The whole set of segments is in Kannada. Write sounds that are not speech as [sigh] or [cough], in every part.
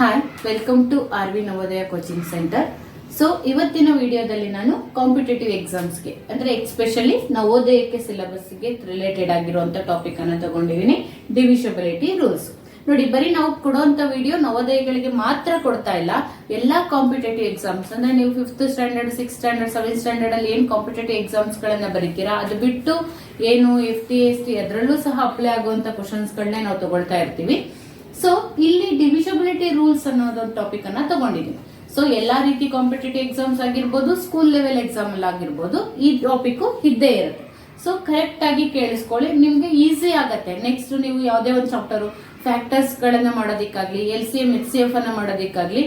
Hi welcome to R V Navodaya coaching centre so ಇವತ್ತಿನ ವಿಡಿಯೋದಲ್ಲಿ ನಾನು ಕಾಂಪಿಟೇಟಿವ್ ಎಕ್ಸಾಮ್ಸ್ಗೆ ಅಂದ್ರೆ ಎಕ್ಸ್ಪೆಷಲಿ ನವೋದಯಕ್ಕೆ ಸಿಲೆಬಸ್ಗೆ ರಿಲೇಟೆಡ್ ಆಗಿರುವಂತ ಟಾಪಿಕ್ ಅನ್ನು ತಗೊಂಡಿದ್ದೀನಿ ಡಿವಿಷಬಿಲಿಟಿ ರೂಲ್ಸ್ ನೋಡಿ, ಬರೀ ನಾವು ಕೊಡುವಂತ ವಿಡಿಯೋ ನವೋದಯಗಳಿಗೆ ಮಾತ್ರ ಕೊಡ್ತಾ ಇಲ್ಲ. ಎಲ್ಲಾ ಕಾಂಪಿಟೇಟಿವ್ ಎಕ್ಸಾಮ್ಸ್ ಅಂದ್ರೆ ನೀವು fifth standard six standard seventh standard ಅಲ್ಲಿ ಏನ್ ಕಾಂಪಿಟೇಟಿವ್ ಎಕ್ಸಾಮ್ಸ್ ಗಳನ್ನ ಬರೀತೀರಾ, ಅದು ಬಿಟ್ಟು ಏನು ಎಫ್ ಟಿ ಎಸ್ ಟಿ ಅದರಲ್ಲೂ ಸಹ ಅಪ್ಲೈ ಆಗುವಂತ ಕ್ವಶನ್ಸ್ ಗಳನ್ನೇ ನಾವು ತಗೊಳ್ತಾ ಇರ್ತೀವಿ. ಸೊ ಇಲ್ಲಿ ಡಿವಿಷಬಿಲಿಟಿ ರೂಲ್ಸ್ ಅನ್ನೋದೊಂದು ಟಾಪಿಕ್ ಅನ್ನ ತಗೊಂಡಿದ್ದೀನಿ ಸೊ ಎಲ್ಲಾ ರೀತಿ ಕಾಂಪಿಟೇಟಿವ್ ಎಕ್ಸಾಮ್ಸ್ ಆಗಿರ್ಬೋದು ಸ್ಕೂಲ್ ಲೆವೆಲ್ ಎಕ್ಸಾಮ್ ಅಲ್ಲಿ ಆಗಿರ್ಬೋದು, ಈ ಟಾಪಿಕ್ ಇದ್ದೇ ಇರುತ್ತೆ. ಸೊ ಕರೆಕ್ಟ್ ಆಗಿ ಕೇಳಿಸ್ಕೊಳ್ಳಿ. ನಿಮ್ಗೆ ಈಸಿ ಆಗತ್ತೆ. ನೆಕ್ಸ್ಟ್ ನೀವು ಯಾವುದೇ ಒಂದು ಚಾಪ್ಟರ್ ಫ್ಯಾಕ್ಟರ್ಸ್ ಗಳನ್ನ ಮಾಡೋದಿಕ್ಕಾಗ್ಲಿ L C M H C F ಅನ್ನ ಮಾಡೋದಿಕ್ಕಾಗ್ಲಿ,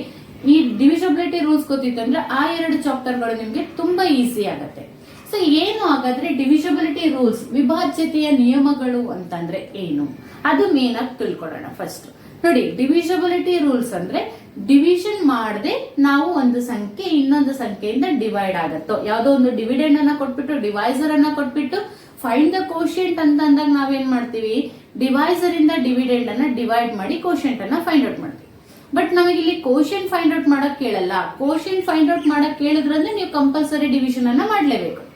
ಈ ಡಿವಿಷಬಿಲಿಟಿ ರೂಲ್ಸ್ ಗೊತ್ತಿತ್ತಂದ್ರೆ ಆ ಎರಡು ಚಾಪ್ಟರ್ಗಳು ನಿಮ್ಗೆ ತುಂಬಾ ಈಸಿ ಆಗತ್ತೆ. ಸೊ ಏನು ಹಾಗಾದ್ರೆ ಡಿವಿಷಬಿಲಿಟಿ ರೂಲ್ಸ್ ವಿಭಾಜ್ಯತೆಯ ನಿಯಮಗಳು ಅಂತಂದ್ರೆ ಏನು? ಅದು ಮೇನ್ ಆಗಿ ತಿಳ್ಕೊಳ್ಳೋಣ ಫಸ್ಟ್ ನೋಡಿ ಡಿವಿಷಬಿಲಿಟಿ ರೂಲ್ಸ್ ಅಂದ್ರೆ ಡಿವಿಷನ್ ಮಾಡದೆ ನಾವು ಒಂದು ಸಂಖ್ಯೆ ಇನ್ನೊಂದು ಸಂಖ್ಯೆಯಿಂದ ಡಿವೈಡ್ ಆಗುತ್ತೋ. ಯಾವುದೋ ಒಂದು ಡಿವಿಡೆಂಡ್ ಅನ್ನ ಕೊಟ್ಬಿಟ್ಟು ಡಿವೈಸರ್ ಅನ್ನ ಕೊಟ್ಬಿಟ್ಟು ಫೈಂಡ್ ದ ಕೋಶಿಯಂಟ್ ಅಂತ ಅಂದಾಗ ನಾವೇನ್ ಮಾಡ್ತೀವಿ? ಡಿವೈಸರ್ ಇಂದ ಡಿವಿಡೆಂಡ್ ಅನ್ನ ಡಿವೈಡ್ ಮಾಡಿ ಕೋಶಿಯಂಟ್ ಅನ್ನ ಫೈಂಡ್ ಔಟ್ ಮಾಡ್ತೀವಿ. ಬಟ್ ನಮಗೆ ಇಲ್ಲಿ ಕೋಶನ್ ಫೈಂಡ್ ಔಟ್ ಮಾಡಕ್ ಕೇಳಲ್ಲ. ಕೋಶನ್ ಫೈಂಡ್ ಔಟ್ ಮಾಡಕ್ ಕೇಳಿದ್ರಂದ್ರೆ ನೀವು ಕಂಪಲ್ಸರಿ ಡಿವಿಷನ್ ಅನ್ನ ಮಾಡ್ಲೇಬೇಕು.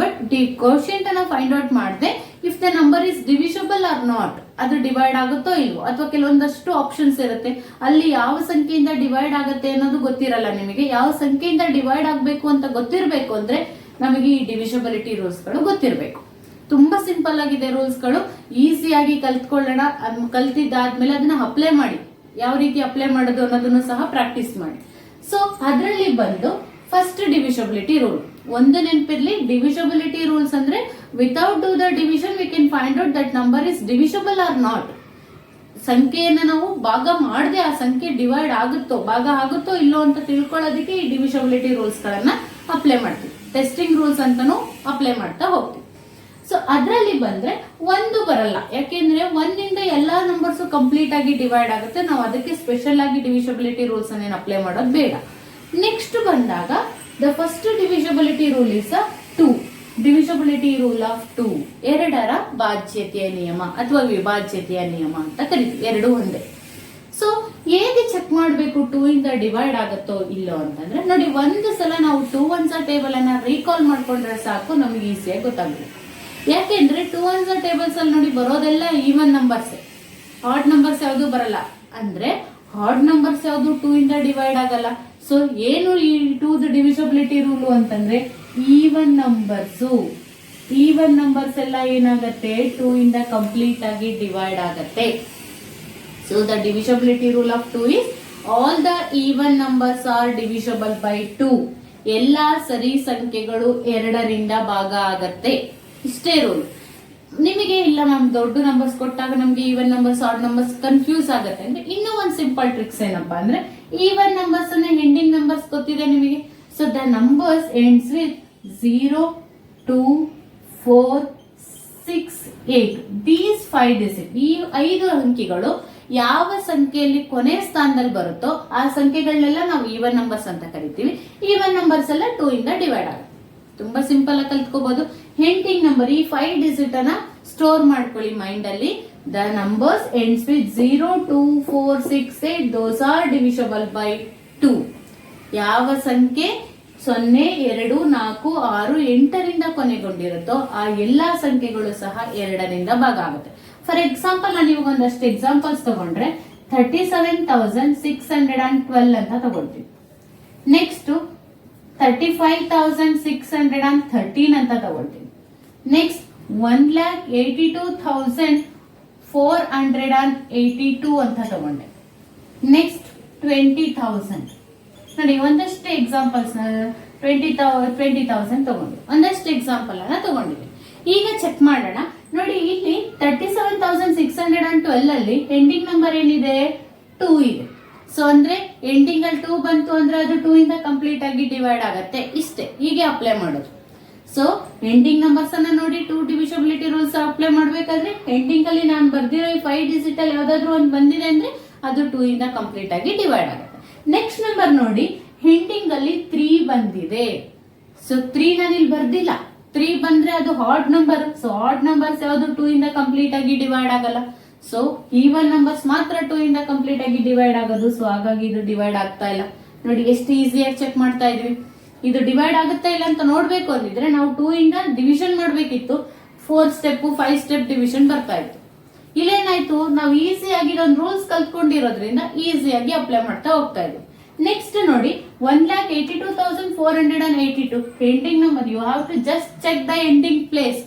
ಬಟ್ ಡಿ ಕೋಶಿಯಂಟ್ ಅನ್ನ ಫೈಂಡ್ ಔಟ್ ಮಾಡಿದೆ if the number is divisible or not ಅದು ಡಿವೈಡ್ ಆಗುತ್ತೋ ಇಲ್ವೋ? ಅಥವಾ ಕೆಲವೊಂದಷ್ಟು ಆಪ್ಷನ್ಸ್ ಇರುತ್ತೆ. ಅಲ್ಲಿ ಯಾವ ಸಂಖ್ಯೆಯಿಂದ ಡಿವೈಡ್ ಆಗುತ್ತೆ ಅನ್ನೋದು ಗೊತ್ತಿರಲ್ಲ ನಿಮಗೆ. ಯಾವ ಸಂಖ್ಯೆಯಿಂದ ಡಿವೈಡ್ ಆಗಬೇಕು ಅಂತ ಗೊತ್ತಿರಬೇಕು ಅಂದ್ರೆ ನಮಗೆ ಈ ಡಿವಿಷಬಿಲಿಟಿ ರೂಲ್ಸ್ಗಳು ಗೊತ್ತಿರಬೇಕು. ತುಂಬಾ ಸಿಂಪಲ್ ಆಗಿದೆ ರೂಲ್ಸ್ಗಳು. ಈಸಿಯಾಗಿ ಕಲ್ತ್ಕೊಳ್ಳೋಣ. ಕಲ್ತಿದ್ದಾದ್ಮೇಲೆ ಅದನ್ನ ಅಪ್ಲೈ ಮಾಡಿ. ಯಾವ ರೀತಿ ಅಪ್ಲೈ ಮಾಡೋದು ಅನ್ನೋದನ್ನು ಸಹ ಪ್ರಾಕ್ಟೀಸ್ ಮಾಡಿ. ಸೊ ಅದರಲ್ಲಿ ಬಂದು ಫಸ್ಟ್ ಡಿವಿಷಬಿಲಿಟಿ ರೂಲ್ ಒಂದು ನೆನಪಿರ್ಲಿ ಡಿವಿಷಬಿಲಿಟಿ ರೂಲ್ಸ್ ಅಂದ್ರೆ without do the division we can find out that number is divisible or not ಸಂಖ್ಯೆಯನ್ನು ನಾವು ಭಾಗ ಮಾಡದೆ ಆ ಸಂಖ್ಯೆ ಡಿವೈಡ್ ಆಗುತ್ತೋ, ಭಾಗ ಆಗುತ್ತೋ ಇಲ್ಲೋ ಅಂತ ತಿಳ್ಕೊಳ್ಳೋದಕ್ಕೆ ಈ ಡಿವಿಷಬಿಲಿಟಿ ರೂಲ್ಸ್ ಗಳನ್ನ ಅಪ್ಲೈ ಮಾಡ್ತೀವಿ. ಟೆಸ್ಟಿಂಗ್ ರೂಲ್ಸ್ ಅಂತಾನು ಅಪ್ಲೈ ಮಾಡ್ತಾ ಹೋಗ್ತೀವಿ. ಸೊ ಅದರಲ್ಲಿ ಬಂದ್ರೆ, ಒಂದು ಬರಲ್ಲ. ಯಾಕೆಂದ್ರೆ, ಒಂದಿಂದ ಎಲ್ಲಾ ನಂಬರ್ಸ್ ಕಂಪ್ಲೀಟ್ ಆಗಿ ಡಿವೈಡ್ ಆಗುತ್ತೆ. ನಾವು ಅದಕ್ಕೆ ಸ್ಪೆಷಲ್ ಆಗಿ ಡಿವಿಷಬಿಲಿಟಿ ರೂಲ್ಸ್ ಅನ್ನ ಅಪ್ಲೈ ಮಾಡೋದು ಬೇಡ. ನೆಕ್ಸ್ಟ್ ಬಂದಾಗ the first divisibility rule is two divisibility rule of two ಎರಡರ ಬಾಧ್ಯತೆಯ ನಿಯಮ ಅಥವಾ ವಿಭಾಜ್ಯತೆಯ ನಿಯಮ ಅಂತ ಕರಿತೀವಿ. ಎರಡು ಒಂದೇ. ಸೊ ಹೇಗೆ ಚೆಕ್ ಮಾಡಬೇಕು ಟೂ ಇಂದ ಡಿವೈಡ್ ಆಗುತ್ತೋ ಇಲ್ಲೋ ಅಂತಂದ್ರೆ, ನೋಡಿ, ಒಂದು ಸಲ ನಾವು ಟೂ ಒನ್ಸ ಟೇಬಲ್ ಅನ್ನ ರೀಕಾಲ್ ಮಾಡ್ಕೊಂಡ್ರೆ ಸಾಕು, ನಮ್ಗೆ ಈಸಿಯಾಗಿ ಗೊತ್ತಾಗುತ್ತೆ. ಯಾಕೆಂದ್ರೆ ಟೂ ಒನ್ಸ ಟೇಬಲ್ಸ್ ಅಲ್ಲಿ ನೋಡಿ ಬರೋದೆಲ್ಲ ಈವನ್ ನಂಬರ್ಸ್ ಹಾರ್ಡ್ ನಂಬರ್ಸ್ ಯಾವುದು ಬರಲ್ಲ. ಅಂದ್ರೆ ಹಾರ್ಡ್ ನಂಬರ್ಸ್ ಯಾವುದು ಟೂ ಇಂದ ಡಿವೈಡ್ ಆಗಲ್ಲ. ಸೊ ಏನು ಈ ಟೂ ಡಿವಿಸಬಿಲಿಟಿ ರೂಲ್ ಅಂತಂದ್ರೆ ಈವನ್ ನಂಬರ್ಸು ಈವನ್ ನಂಬರ್ಸ್ ಎಲ್ಲ ಏನಾಗತ್ತೆ? ಟೂ ಇಂದ ಕಂಪ್ಲೀಟ್ ಆಗಿ ಡಿವೈಡ್ ಆಗತ್ತೆ. So the divisibility rule of two is all the even numbers are divisible by two ಎಲ್ಲಾ ಸರಿ ಸಂಖ್ಯೆಗಳು ಎರಡರಿಂದ ಭಾಗ ಆಗತ್ತೆ. ಇಷ್ಟೇ ರೂಲ್ ನಿಮಗೆ ಇಲ್ಲ ಮ್ಯಾಮ್ ದೊಡ್ಡ ನಂಬರ್ಸ್ ಕೊಟ್ಟಾಗ ನಮ್ಗೆ even numbers odd numbers confuse ಆಗುತ್ತೆ. ಅಂದ್ರೆ ಇನ್ನೂ ಒಂದು ಸಿಂಪಲ್ ಟ್ರಿಕ್ಸ್ ಏನಪ್ಪಾ ಅಂದ್ರೆ ಈವನ್ ನಂಬರ್ಸ್ ಅನ್ನ ಎಂಡಿಂಗ್ ನಂಬರ್ಸ್ ಗೊತ್ತಿದೆ ನಿಮಗೆ? So the numbers ends with zero two four six eight these five digit ಈ ಐದು ಅಂಕಿಗಳು ಯಾವ ಸಂಖ್ಯೆಯಲ್ಲಿ ಕೊನೆ ಸ್ಥಾನದಲ್ಲಿ ಬರುತ್ತೋ ಆ ಸಂಖ್ಯೆಗಳನ್ನೆಲ್ಲ ನಾವು ಈವನ್ ನಂಬರ್ಸ್ ಅಂತ ಕರಿತೀವಿ. ಈವನ್ ನಂಬರ್ಸ್ ಎಲ್ಲ ಟೂ ಇಂದ ಡಿವೈಡ್ ಆಗುತ್ತೆ. ತುಂಬಾ ಸಿಂಪಲ್ ಆಗಿ ಕಲ್ತ್ಕೋಬಹುದು ಹೆಂಟಿಂಗ್ ನಂಬರ್ ಈ ಫೈವ್ ಡಿಜಿಟ್ ಅನ್ನ ಸ್ಟೋರ್ ಮಾಡ್ಕೊಳ್ಳಿ ಮೈಂಡ್ ಅಲ್ಲಿ. The numbers ends with zero two four six eight those are divisible by two ಯಾವ ಸಂಖ್ಯೆ? ಸೊನ್ನೆ, ಎರಡು, ನಾಲ್ಕು, ಆರು, ಎಂಟರಿಂದ ಕೊನೆಗೊಂಡಿರುತ್ತೋ ಆ ಎಲ್ಲಾ ಸಂಖ್ಯೆಗಳು ಸಹ ಎರಡರಿಂದ ಭಾಗ ಆಗುತ್ತೆ. ಫಾರ್ ಎಕ್ಸಾಂಪಲ್ ನಾನು ಇವಾಗ ಒಂದಷ್ಟು ಎಕ್ಸಾಂಪಲ್ಸ್ ತಗೊಂಡ್ರೆ thirty seven thousand six hundred and twelve ಅಂತ ತಗೊಳ್ತೀವಿ next thirty five thousand six hundred and thirteen ಅಂತ ತಗೊಳ್ತೀನಿ. Next one lakh eighty two thousand four hundred and eighty two ಅಂತ ತಗೊಂಡೆ. ನೆಕ್ಸ್ಟ್ ಟ್ವೆಂಟಿ ಥೌಸಂಡ್ ನೋಡಿ, ಒಂದಷ್ಟು ಎಕ್ಸಾಂಪಲ್ಸ್ ಟ್ವೆಂಟಿ ತೌ ಟ್ವೆಂಟಿ ತೌಸಂಡ್ ತಗೊಂಡು. ಒಂದಷ್ಟು ಎಕ್ಸಾಂಪಲ್ ಅನ್ನ ತಗೊಂಡಿದ್ವಿ ಈಗ ಚೆಕ್ ಮಾಡೋಣ. ನೋಡಿ, ಇಲ್ಲಿ thirty seven thousand six hundred and twelve ಅಲ್ಲಿ ಎಂಡಿಂಗ್ ನಂಬರ್ ಏನಿದೆ? ಟೂ ಇದೆ. ಸೊ ಅಂದ್ರೆ ಎಂಡಿಂಗ್ ಅಲ್ಲಿ ಟೂ ಬಂತು ಅಂದ್ರೆ ಅದು ಟೂ ಇಂದ ಕಂಪ್ಲೀಟ್ ಆಗಿ ಡಿವೈಡ್ ಆಗುತ್ತೆ. ಇಷ್ಟೇ. ಹೀಗೆ ಅಪ್ಲೈ ಮಾಡೋದು. ಸೊ ಎಂಡಿಂಗ್ ನಂಬರ್ಸ್ ಅನ್ನ ನೋಡಿ ಟೂ ಡಿವಿಷಬಿಲಿಟಿ ರೂಲ್ಸ್ ಅಪ್ಲೈ ಮಾಡಬೇಕಾದ್ರೆ ಎಂಡಿಂಗ್ ಅಲ್ಲಿ ನಾನು ಬರ್ದಿರೋ ಈ ಫೈವ್ ಡಿಜಿಟ್ ಅಲ್ಲಿ ಯಾವ್ದಾದ್ರು ಒಂದು ಬಂದಿದೆ ಅಂದ್ರೆ ಅದು ಟೂ ಇಂದ ಕಂಪ್ಲೀಟ್ ಆಗಿ ಡಿವೈಡ್ ಆಗುತ್ತೆ. ನೆಕ್ಸ್ಟ್ ನಂಬರ್ ನೋಡಿ ಹೆಂಡಿಂಗ್ ಅಲ್ಲಿ ತ್ರೀ ಬಂದಿದೆ. ಸೊ ತ್ರೀ ನಾನು ಇಲ್ಲಿ ಬರ್ದಿಲ್ಲ. ತ್ರೀ ಬಂದ್ರೆ ಅದು odd number so odd numbers ಯಾವ್ದು ಟೂ ಇಂದ ಕಂಪ್ಲೀಟ್ ಆಗಿ ಡಿವೈಡ್ ಆಗಲ್ಲ. ಸೊ ಈವನ್ ನಂಬರ್ಸ್ ಮಾತ್ರ ಟೂ ಇಂದ ಕಂಪ್ಲೀಟ್ ಆಗಿ ಡಿವೈಡ್ ಆಗೋದು. ಸೊ ಹಾಗಾಗಿ ಇದು ಡಿವೈಡ್ ಆಗ್ತಾ ಇಲ್ಲ. ನೋಡಿ, ಎಷ್ಟು ಈಸಿಯಾಗಿ ಚೆಕ್ ಮಾಡ್ತಾ ಇದ್ವಿ. ಇದು ಡಿವೈಡ್ ಆಗುತ್ತಾ ಇಲ್ಲ ಅಂತ ನೋಡ್ಬೇಕು ಅಂದಿದ್ರೆ ನಾವು ಟೂ ಇಂದ ಡಿವಿಷನ್ ಮಾಡಬೇಕಿತ್ತು four step five step division ಬರ್ತಾ ಇತ್ತು. ಇಲ್ಲೇನಾಯ್ತು? ನಾವು ಈಸಿಯಾಗಿ ಇದೊಂದು ರೂಲ್ಸ್ ಕಲ್ತ್ಕೊಂಡಿರೋದ್ರಿಂದ ಈಸಿಯಾಗಿ ಅಪ್ಲೈ ಮಾಡ್ತಾ ಹೋಗ್ತಾ ಇದ್ವಿ. ನೆಕ್ಸ್ಟ್ ನೋಡಿ one lakh eighty two thousand four hundred and eighty two ending number you have to just check the ending place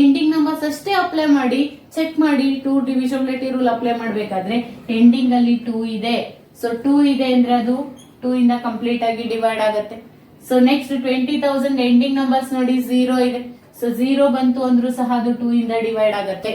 ending numbers ಅಷ್ಟೇ ಅಪ್ಲೈ ಮಾಡಿ ಚೆಕ್ ಮಾಡಿ ಟೂ ಡಿವಿಷಬಿಲಿಟಿ ರೂಲ್ ಅಪ್ಲೈ ಮಾಡಬೇಕಾದ್ರೆ ಎಂಡಿಂಗ್ ಅಲ್ಲಿ ಟೂ ಇದೆ. ಸೊ ಟೂ ಇದೆ ಅಂದ್ರೆ ಅದು ಟೂ ಇಂದ ಕಂಪ್ಲೀಟ್ ಆಗಿ ಡಿವೈಡ್ ಆಗುತ್ತೆ. So next twenty thousand ending numbers ನೋಡಿ ಝೀರೋ ಇದೆ. ಸೊ ಝೀರೋ ಬಂತು ಅಂದ್ರೂ ಸಹ ಅದು ಟೂ ಇಂದ ಡಿವೈಡ್ ಆಗುತ್ತೆ.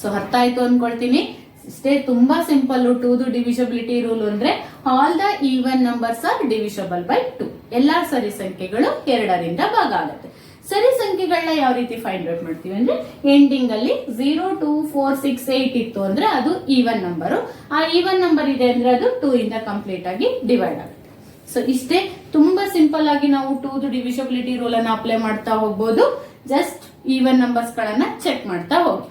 ಸೊ ಆಯ್ತು ಅನ್ಕೊಳ್ತೀನಿ. ಇಷ್ಟೇ ತುಂಬಾ ಸಿಂಪಲ್ ಟೂದು ಡಿವಿಷಬಿಲಿಟಿ ರೂಲ್ ಅಂದ್ರೆ all the even numbers are divisible by two ಎಲ್ಲಾ ಸರಿ ಸಂಖ್ಯೆಗಳು ಎರಡರಿಂದ ಭಾಗ ಆಗುತ್ತೆ. ಸರಿ ಸಂಖ್ಯೆಗಳನ್ನ ಯಾವ ರೀತಿ ಫೈಂಡ್ ಔಟ್ ಮಾಡ್ತೀವಿ ಅಂದ್ರೆ ಎಂಡಿಂಗ್ ಅಲ್ಲಿ zero two four six eight ಇತ್ತು ಅಂದ್ರೆ ಅದು ಈವನ್ ನಂಬರು ಆ ಈವನ್ ನಂಬರ್ ಇದೆ ಅಂದ್ರೆ ಅದು ಟೂ ಇಂದ ಕಂಪ್ಲೀಟ್ ಆಗಿ ಡಿವೈಡ್ ಆಗುತ್ತೆ. ಸೊ ಇಷ್ಟೇ, ತುಂಬಾ ಸಿಂಪಲ್ ಆಗಿ ನಾವು ಟೂದು ಡಿವಿಷಬಿಲಿಟಿ ರೂಲ್ ಅನ್ನ ಅಪ್ಲೈ ಮಾಡ್ತಾ ಹೋಗ್ಬೋದು. ಜಸ್ಟ್ ಈವನ್ ನಂಬರ್ಸ್ ಗಳನ್ನ ಚೆಕ್ ಮಾಡ್ತಾ ಹೋಗಿ.